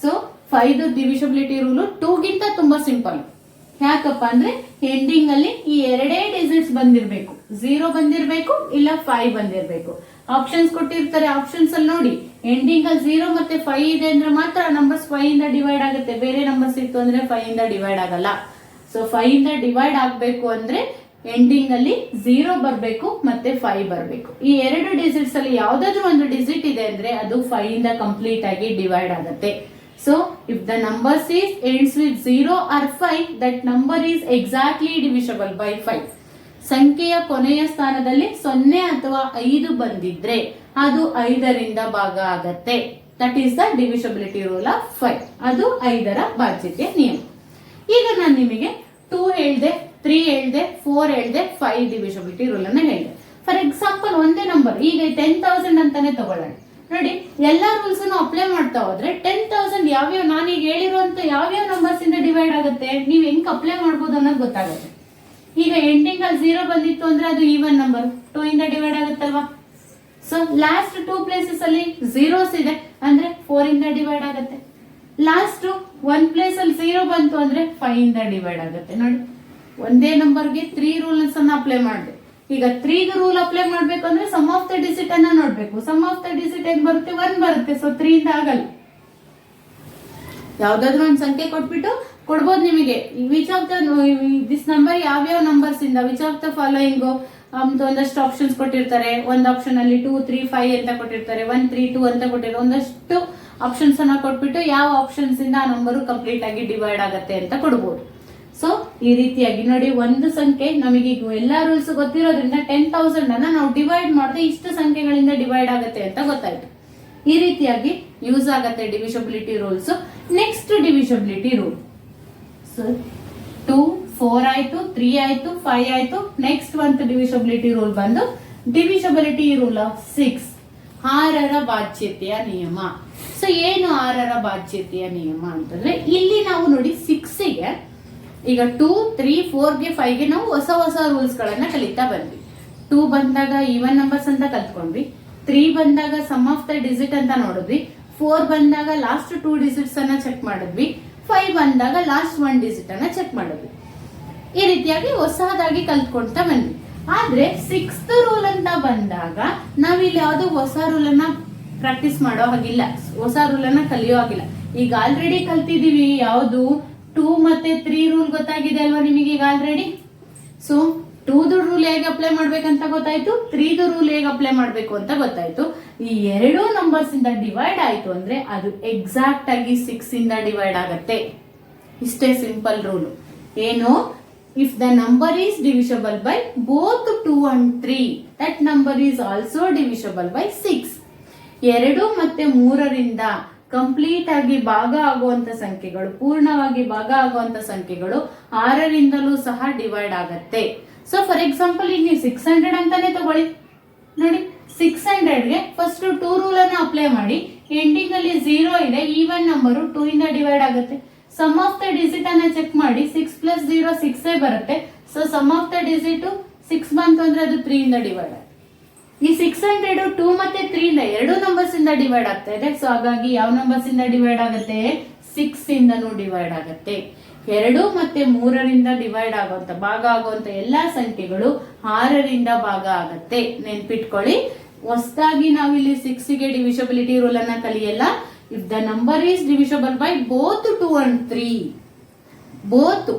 ಸೊ ಫೈವ್ ಡಿವಿಷಬಿಲಿಟಿ ರೂಲು ಟೂಗಿಂತ ತುಂಬಾ ಸಿಂಪಲ್ ಯಾಕಪ್ಪ ಅಂದ್ರೆ ಎಂಡಿಂಗ್ ಅಲ್ಲಿ ಈ ಎರಡೇ ಡಿಜಿಟ್ಸ್ ಬಂದಿರಬೇಕು. ಝೀರೋ ಬಂದಿರಬೇಕು ಇಲ್ಲ ಫೈವ್ ಬಂದಿರಬೇಕು. ಆಪ್ಷನ್ಸ್ ಕೊಟ್ಟಿರ್ತಾರೆ ಆಪ್ಷನ್ಸ್ ಅಲ್ಲಿ ನೋಡಿ. ಎಂಡಿಂಗ್ ಅಲ್ಲಿ ಝೀರೋ ಮತ್ತೆ ಫೈವ್ ಇದೆ ಅಂದ್ರೆ ಮಾತ್ರ ನಂಬರ್ಸ್ ಫೈವ್ ಇಂದ ಡಿವೈಡ್ ಆಗುತ್ತೆ. ಬೇರೆ ನಂಬರ್ಸ್ ಇತ್ತು ಅಂದ್ರೆ ಫೈವ್ ಇಂದ ಡಿವೈಡ್ ಆಗಲ್ಲ. ಸೊ ಫೈವ್ ಇಂದ ಡಿವೈಡ್ ಆಗಬೇಕು ಅಂದ್ರೆ ಎಂಡಿಂಗ್ ಅಲ್ಲಿ ಝೀರೋ ಬರಬೇಕು ಮತ್ತೆ ಫೈವ್ ಬರಬೇಕು. ಈ ಎರಡು ಡಿಜಿಟ್ಸ್ ಅಲ್ಲಿ ಯಾವ್ದಾದ್ರು ಒಂದು ಡಿಜಿಟ್ ಇದೆ ಅಂದ್ರೆ ಅದು ಫೈವ್ ಇಂದ ಕಂಪ್ಲೀಟ್ ಆಗಿ ಡಿವೈಡ್ ಆಗುತ್ತೆ. So if the numbers is ends with zero or five that number is exactly divisible by five ಸಂಖ್ಯೆಯ ಕೊನೆಯ ಸ್ಥಾನದಲ್ಲಿ ಸೊನ್ನೆ ಅಥವಾ ಐದು ಬಂದಿದ್ರೆ ಅದು ಐದರಿಂದ ಭಾಗ ಆಗತ್ತೆ. That is the divisibility rule of five ಅದು ಐದರ ಬಾಧ್ಯತೆ ನಿಯಮ. ಈಗ ನಾನು ನಿಮಗೆ ಟೂ ಹೇಳ್ದೆ ತ್ರೀ ಹೇಳ್ದೆ ಫೋರ್ ಹೇಳ್ದೆ ಫೈವ್ ಡಿವಿಷಬಿಲಿಟಿ ರೂಲ್ ಅನ್ನ ಹೇಳಿದೆ. ಫಾರ್ ಎಕ್ಸಾಂಪಲ್ ಒಂದೇ ನಂಬರ್ ಈಗ ಟೆನ್ ತೌಸಂಡ್ ಅಂತಾನೆ ತಗೊಳ್ಳೋಣ. ನೋಡಿ ಎಲ್ಲ ರೂಲ್ಸ್ ಅಪ್ಲೈ ಮಾಡ್ತಾ ಹೋದ್ರೆ ಟೆನ್ ತೌಸಂಡ್ ಯಾವ್ಯಾವ ನಾನೀಗ ಹೇಳಿರುವಂತ ಯಾವ್ಯಾವ ನಂಬರ್ಸ್ ಇಂದ ಡಿವೈಡ್ ಆಗುತ್ತೆ? ನೀವು ಹೆಂಗ್ ಅಪ್ಲೈ ಮಾಡ್ಬೋದು ಅನ್ನೋದು ಗೊತ್ತಾಗುತ್ತೆ. ಈಗ ಎಂಡಿಂಗ್ ಅಲ್ಲಿ ಝೀರೋ ಬಂದಿತ್ತು ಅಂದ್ರೆ ಅದು ಈವನ್ ನಂಬರ್ ಟೂ ಇಂದ ಡಿವೈಡ್ ಆಗುತ್ತಲ್ವಾ? ಸೊ ಲಾಸ್ಟ್ ಟೂ ಪ್ಲೇಸಸ್ ಅಲ್ಲಿ ಝೀರೋಸ್ ಇದೆ ಅಂದ್ರೆ ಫೋರ್ ಇಂದ ಡಿವೈಡ್ ಆಗುತ್ತೆ. ಲಾಸ್ಟ್ ಒನ್ ಪ್ಲೇಸ್ ಅಲ್ಲಿ ಝೀರೋ ಬಂತು ಅಂದ್ರೆ ಫೈವ್ ಇಂದ ಡಿವೈಡ್ ಆಗುತ್ತೆ. ನೋಡಿ, ಒಂದೇ ನಂಬರ್ಗೆ ತ್ರೀ ರೂಲ್ಸ್ ಅನ್ನ ಅಪ್ಲೈ ಮಾಡಿದೆ ಈಗ ತ್ರೀಗೆ ರೂಲ್ ಅಪ್ಲೈ ಮಾಡ್ಬೇಕು ಅಂದ್ರೆ ಸಮ್ ಆಫ್ ದ ಡಿಸಿಟ್ ಅನ್ನ ನೋಡ್ಬೇಕು. ಸಮ್ ಆಫ್ ದ ಡಿಸಿಟ್ ಏನ್ ಬರುತ್ತೆ? ಒನ್ ಬರುತ್ತೆ. ಸೊ ತ್ರೀ ಇಂದ ಆಗಲ್ಲ. ಯಾವ್ದಾದ್ರು ಒಂದ್ ಸಂಖ್ಯೆ ಕೊಟ್ಬಿಟ್ಟು ಕೊಡ್ಬೋದು ನಿಮಗೆ. Which of the this number ಯಾವ್ಯಾವ ನಂಬರ್ಸ್ ಇಂದ ವಿಚ್ ಆಫ್ ದ ಫಾಲೋಯಿಂಗ್ ಒಂದಷ್ಟು ಆಪ್ಷನ್ಸ್ ಕೊಟ್ಟಿರ್ತಾರೆ. ಒಂದ್ ಆಪ್ಷನ್ ಅಲ್ಲಿ ಟೂ ತ್ರೀ ಫೈವ್ ಅಂತ ಕೊಟ್ಟಿರ್ತಾರೆ. ಒನ್ ತ್ರೀ ಟೂ ಅಂತ ಕೊಟ್ಟಿರ್ತಾರೆ. ಒಂದಷ್ಟು ಆಪ್ಷನ್ಸ್ ಅನ್ನ ಕೊಟ್ಬಿಟ್ಟು ಯಾವ ಆಪ್ಷನ್ಸ್ ಇಂದ ಆ ನಂಬರ್ ಕಂಪ್ಲೀಟ್ ಆಗಿ ಡಿವೈಡ್ ಆಗತ್ತೆ ಅಂತ ಕೊಡ್ಬೋದು. ಸೊ ಈ ರೀತಿಯಾಗಿ ನೋಡಿ, ಒಂದು ಸಂಖ್ಯೆ ನಮಗೆ ಎಲ್ಲಾ ರೂಲ್ಸ್ ಗೊತ್ತಿರೋದ್ರಿಂದ ಟೆನ್ ತೌಸಂಡ್ ಅನ್ನ ನಾವು ಡಿವೈಡ್ ಮಾಡಿದ್ರೆ ಇಷ್ಟು ಸಂಖ್ಯೆಗಳಿಂದ ಡಿವೈಡ್ ಆಗುತ್ತೆ ಅಂತ ಗೊತ್ತಾಯ್ತು. ಈ ರೀತಿಯಾಗಿ ಯೂಸ್ ಆಗುತ್ತೆ divisibility rules next divisibility rule so two four ಆಯ್ತು ತ್ರೀ ಆಯ್ತು ಫೈವ್ ಆಯ್ತು ನೆಕ್ಸ್ಟ್ ಮಂತ್ ಡಿವಿಷಬಿಲಿಟಿ ರೂಲ್ ಬಂದು ಡಿವಿಷಬಿಲಿಟಿ ರೂಲ್ ಆಫ್ ಸಿಕ್ಸ್ ಆರರ ಬಾಧ್ಯತೆಯ ನಿಯಮ. ಸೊ ಏನು ಆರರ ಬಾಧ್ಯತೆಯ ನಿಯಮ ಅಂತಂದ್ರೆ, ಇಲ್ಲಿ ನಾವು ನೋಡಿ ಸಿಕ್ಸಿಗೆ ಈಗ ಟೂ ತ್ರೀ ಫೋರ್ಗೆ ಫೈವ್ಗೆ ನಾವು ಹೊಸ ಹೊಸ ರೂಲ್ಸ್ ಗಳನ್ನ ಕಲಿತಾ ಬಂದ್ವಿ. ಟೂ ಬಂದಾಗ ಈವನ್ ನಂಬರ್ಸ್ ಅಂತ ಕಲ್ತ್ಕೊಂಡ್ವಿ. ತ್ರೀ ಬಂದಾಗ ಸಮ್ ಆಫ್ ದ ಡಿಜಿಟ್ ಅಂತ ನೋಡಿದ್ವಿ. ಫೋರ್ ಬಂದಾಗ ಲಾಸ್ಟ್ ಟೂ ಡಿಜಿಟ್ಸ್ ಅನ್ನ ಚೆಕ್ ಮಾಡಿದ್ವಿ. ಫೈವ್ ಬಂದಾಗ ಲಾಸ್ಟ್ ಒನ್ ಡಿಜಿಟ್ ಅನ್ನ ಚೆಕ್ ಮಾಡಿದ್ವಿ. ಈ ರೀತಿಯಾಗಿ ಹೊಸದಾಗಿ ಕಲ್ತ್ಕೊಳ್ತಾ ಬಂದ್ವಿ. ಆದ್ರೆ ಸಿಕ್ಸ್ತ್ ರೂಲ್ ಅಂತ ಬಂದಾಗ ನಾವಿಲ್ಲಿ ಯಾವ್ದು ಹೊಸ ರೂಲ್ ಅನ್ನ ಪ್ರಾಕ್ಟೀಸ್ ಮಾಡೋ ಹಾಗಿಲ್ಲ. ಹೊಸ ರೂಲ್ ಅನ್ನ ಕಲಿಯೋ ಹಾಗಿಲ್ಲ. ಈಗ ಆಲ್ರೆಡಿ ಕಲ್ತಿದೀವಿ ಯಾವ್ದು? ಟೂ ಮತ್ತೆ ತ್ರೀ ರೂಲ್ ಗೊತ್ತಾಗಿದೆ ಅಲ್ವಾ ನಿಮಗೆ ಈಗ ಆಲ್ರೆಡಿ ಸೊ ಟೂದು ರೂಲ್ ಹೇಗೆ ಅಪ್ಲೈ ಮಾಡ್ಬೇಕಂತ ಗೊತ್ತಾಯ್ತು? ತ್ರೀದು ರೂಲ್ ಹೇಗೆ ಅಪ್ಲೈ ಮಾಡ್ಬೇಕು ಅಂತ ಗೊತ್ತಾಯ್ತು. ಈ ಎರಡೂ ನಂಬರ್ಸ್ ಇಂದ ಡಿವೈಡ್ ಆಯ್ತು ಅಂದ್ರೆ ಅದು ಎಕ್ಸಾಕ್ಟ್ ಆಗಿ ಸಿಕ್ಸ್ ಇಂದ ಡಿವೈಡ್ ಆಗತ್ತೆ. ಇಷ್ಟೇ ಸಿಂಪಲ್ ರೂಲ್ ಏನು? If the number is divisible by both two and three that number is also divisible by six ಎರಡು ಮತ್ತೆ ಮೂರರಿಂದ ಕಂಪ್ಲೀಟ್ ಆಗಿ ಭಾಗ ಆಗುವಂತ ಸಂಖ್ಯೆಗಳು, ಪೂರ್ಣವಾಗಿ ಭಾಗ ಆಗುವಂತ ಸಂಖ್ಯೆಗಳು ಆರರಿಂದಲೂ ಸಹ ಡಿವೈಡ್ ಆಗತ್ತೆ. ಸೊ ಫಾರ್ ಎಕ್ಸಾಂಪಲ್ ಈಗ ನೀವು ಸಿಕ್ಸ್ ಹಂಡ್ರೆಡ್ ಅಂತಾನೆ ತಗೊಳ್ಳಿ. ನೋಡಿ ಸಿಕ್ಸ್ ಹಂಡ್ರೆಡ್ಗೆ ಫಸ್ಟ್ ಟೂ ರೂಲ್ ಅನ್ನು ಅಪ್ಲೈ ಮಾಡಿ. ಎಂಡಿಂಗ್ ಅಲ್ಲಿ ಝೀರೋ ಇದೆ ಈವನ್ ನಂಬರ್ ಟೂ ಇಂದ ಡಿವೈಡ್ ಆಗುತ್ತೆ. ಸಮ್ ಆಫ್ ದ ಡಿಜಿಟ್ ಅನ್ನ ಚೆಕ್ ಮಾಡಿ ಸಿಕ್ಸ್ ಪ್ಲಸ್ ಝೀರೋ ಸಿಕ್ಸ್ ಬರುತ್ತೆ. So sum of the digit six ಬಂತು ಅಂದ್ರೆ ಅದು ತ್ರೀ ಇಂದ ಡಿವೈಡ್ ಈ ಸಿಕ್ಸ್ ಹಂಡ್ರೆಡ್ ಟೂ ಮತ್ತೆ ತ್ರೀ ಇಂದ ಎರಡು ನಂಬರ್ಸ್ ಇಂದ ಡಿವೈಡ್ ಆಗ್ತಾ ಇದೆ. ಸೊ ಹಾಗಾಗಿ ಯಾವ ನಂಬರ್ಸ್ ಇಂದ ಡಿವೈಡ್ ಆಗುತ್ತೆ? ಸಿಕ್ಸ್ ಇಂದನೂ ಡಿವೈಡ್ ಆಗುತ್ತೆ. ಎರಡು ಮತ್ತೆ ಮೂರರಿಂದ ಡಿವೈಡ್ ಆಗುವಂತ, ಭಾಗ ಆಗುವಂತ ಎಲ್ಲಾ ಸಂಖ್ಯೆಗಳು ಆರರಿಂದ ಭಾಗ ಆಗತ್ತೆ. ನೆನ್ಪಿಟ್ಕೊಳ್ಳಿ. ಹೊಸದಾಗಿ ನಾವಿಲ್ಲಿ ಸಿಕ್ಸ್ಗೆ ಡಿವಿಷಬಿಲಿಟಿ ರೂಲ್ ಅನ್ನ ಕಲಿಯಲ್ಲ. If the number is divisible by both two and three both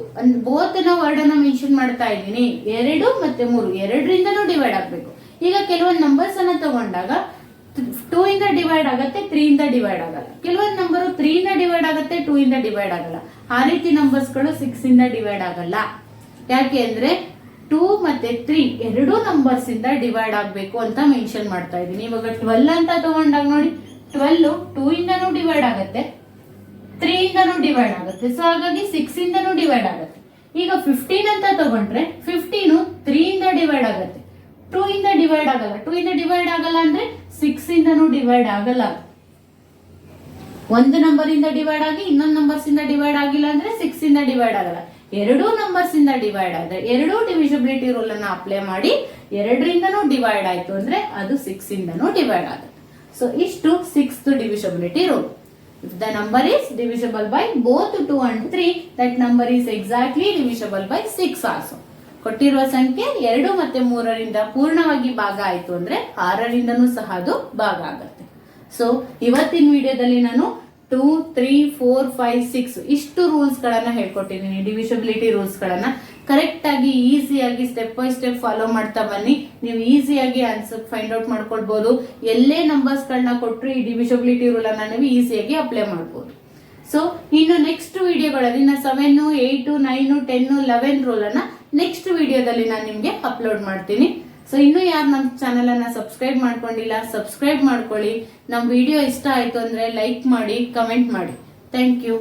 both word ಅನ್ನ ಮೆನ್ಷನ್ ಮಾಡ್ತಾ ಇದ್ದೀನಿ. ಎರಡು ಮತ್ತೆ ಮೂರು, ಎರಡರಿಂದನೂ ಡಿವೈಡ್ ಆಗ್ಬೇಕು. ಈಗ ಕೆಲವೊಂದು ನಂಬರ್ಸ್ ಅನ್ನ ತಗೊಂಡಾಗ ಟೂ ಇಂದ ಡಿವೈಡ್ ಆಗತ್ತೆ ತ್ರೀ ಇಂದ ಡಿವೈಡ್ ಆಗಲ್ಲ. ಕೆಲವೊಂದು ನಂಬರ್ ತ್ರೀ ಇಂದ ಡಿವೈಡ್ ಆಗತ್ತೆ ಟೂ ಇಂದ ಡಿವೈಡ್ ಆಗಲ್ಲ. ಆ ರೀತಿ ನಂಬರ್ಸ್ಗಳು ಸಿಕ್ಸ್ ಇಂದ ಡಿವೈಡ್ ಆಗಲ್ಲ. ಯಾಕೆ ಅಂದ್ರೆ ಟೂ ಮತ್ತೆ ತ್ರೀ ಎರಡೂ ನಂಬರ್ಸ್ ಇಂದ ಡಿವೈಡ್ ಆಗ್ಬೇಕು ಅಂತ ಮೆನ್ಷನ್ ಮಾಡ್ತಾ ಇದ್ದೀನಿ. ಇವಾಗ ಟ್ವೆಲ್ ಅಂತ ತಗೊಂಡಾಗ ನೋಡಿ ಟ್ವೆಲ್ ಟೂ ಇಂದನೂ ಡಿವೈಡ್ ಆಗತ್ತೆ ತ್ರೀ ಇಂದನೂ ಡಿವೈಡ್ ಆಗುತ್ತೆ. ಸೊ ಹಾಗಾಗಿ ಸಿಕ್ಸ್ ಇಂದನೂ ಡಿವೈಡ್ ಆಗುತ್ತೆ. ಈಗ ಫಿಫ್ಟೀನ್ ಅಂತ ತಗೊಂಡ್ರೆ ಫಿಫ್ಟೀನು ತ್ರೀ ಇಂದ ಡಿವೈಡ್ ಆಗುತ್ತೆ. ಟೂ ಇಂದ ಡಿವೈಡ್ ಆಗಲ್ಲ. ಟೂ ಇಂದ ಡಿವೈಡ್ ಆಗಲ್ಲ ಅಂದ್ರೆ ಸಿಕ್ಸ್ ಇಂದನೂ ಡಿವೈಡ್ ಆಗಲ್ಲ. ಒಂದು ನಂಬರ್ ಇಂದ ಡಿವೈಡ್ ಆಗಿ ಇನ್ನೊಂದು ನಂಬರ್ಸ್ ಇಂದ ಡಿವೈಡ್ ಆಗಿಲ್ಲ ಅಂದ್ರೆ ಸಿಕ್ಸ್ ಇಂದ ಡಿವೈಡ್ ಆಗಲ್ಲ. ಎರಡೂ ನಂಬರ್ಸ್ ಇಂದ ಡಿವೈಡ್ ಆದ್ರೆ ಎರಡೂ ಡಿವಿಜಿಬಿಲಿಟಿ ರೂಲ್ ಅನ್ನ ಅಪ್ಲೈ ಮಾಡಿ ಎರಡರಿಂದನೂ ಡಿವೈಡ್ ಆಯ್ತು ಅಂದ್ರೆ ಅದು ಸಿಕ್ಸ್ ಇಂದನೂ ಡಿವೈಡ್ ಆಗುತ್ತೆ. ಸೊ ಇಷ್ಟು six divisibility rule if the number is divisible by both two and three that number is exactly divisible by six also ಕೊಟ್ಟಿರುವ ಸಂಖ್ಯೆ ಎರಡು ಮತ್ತೆ ಮೂರರಿಂದ ಪೂರ್ಣವಾಗಿ ಭಾಗ ಆಯ್ತು ಅಂದ್ರೆ ಆರರಿಂದನೂ ಸಹ ಅದು ಭಾಗ ಆಗುತ್ತೆ. ಸೊ ಇವತ್ತಿನ ವಿಡಿಯೋದಲ್ಲಿ ನಾನು two three four five six ಇಷ್ಟು ರೂಲ್ಸ್ ಗಳನ್ನ ಹೇಳ್ಕೊಟ್ಟಿದ್ದೀನಿ. ಡಿವಿಷಬಿಲಿಟಿ ರೂಲ್ಸ್ ಗಳನ್ನ. ಕರೆಕ್ಟ್ ಆಗಿ ಈಸಿಯಾಗಿ ಸ್ಟೆಪ್ ಬೈ ಸ್ಟೆಪ್ ಫಾಲೋ ಮಾಡ್ತಾ ಬನ್ನಿ. ನೀವು ಈಸಿಯಾಗಿ ಆನ್ಸರ್ ಫೈಂಡ್ ಔಟ್ ಮಾಡ್ಕೊಳ್ಬಹುದು ಎಲ್ಲೇ ನಂಬರ್ಸ್ ಗಳನ್ನ ಕೊಟ್ಟರು ಈ ಡಿವಿಷಬಿಲಿಟಿ ರೂಲ್ ಅನ್ನ ನೀವು ಈಸಿಯಾಗಿ ಅಪ್ಲೈ ಮಾಡ್ಬೋದು. ಸೊ ಇನ್ನು ನೆಕ್ಸ್ಟ್ ವಿಡಿಯೋಗಳಲ್ಲಿ ನಾನು seven eight nine ten eleven rule ಅನ್ನ ನೆಕ್ಸ್ಟ್ ವಿಡಿಯೋದಲ್ಲಿ ನಾನು ನಿಮಗೆ ಅಪ್ಲೋಡ್ ಮಾಡ್ತೀನಿ. ಸೊ ಇನ್ನೂ ಯಾರು ನಮ್ಮ ಚಾನಲನ್ನು ಸಬ್ಸ್ಕ್ರೈಬ್ ಮಾಡ್ಕೊಂಡಿಲ್ಲ ಸಬ್ಸ್ಕ್ರೈಬ್ ಮಾಡ್ಕೊಳ್ಳಿ. ನಮ್ಮ ವಿಡಿಯೋ ಇಷ್ಟ ಆಯ್ತು ಅಂದ್ರೆ ಲೈಕ್ ಮಾಡಿ ಕಮೆಂಟ್ ಮಾಡಿ. Thank you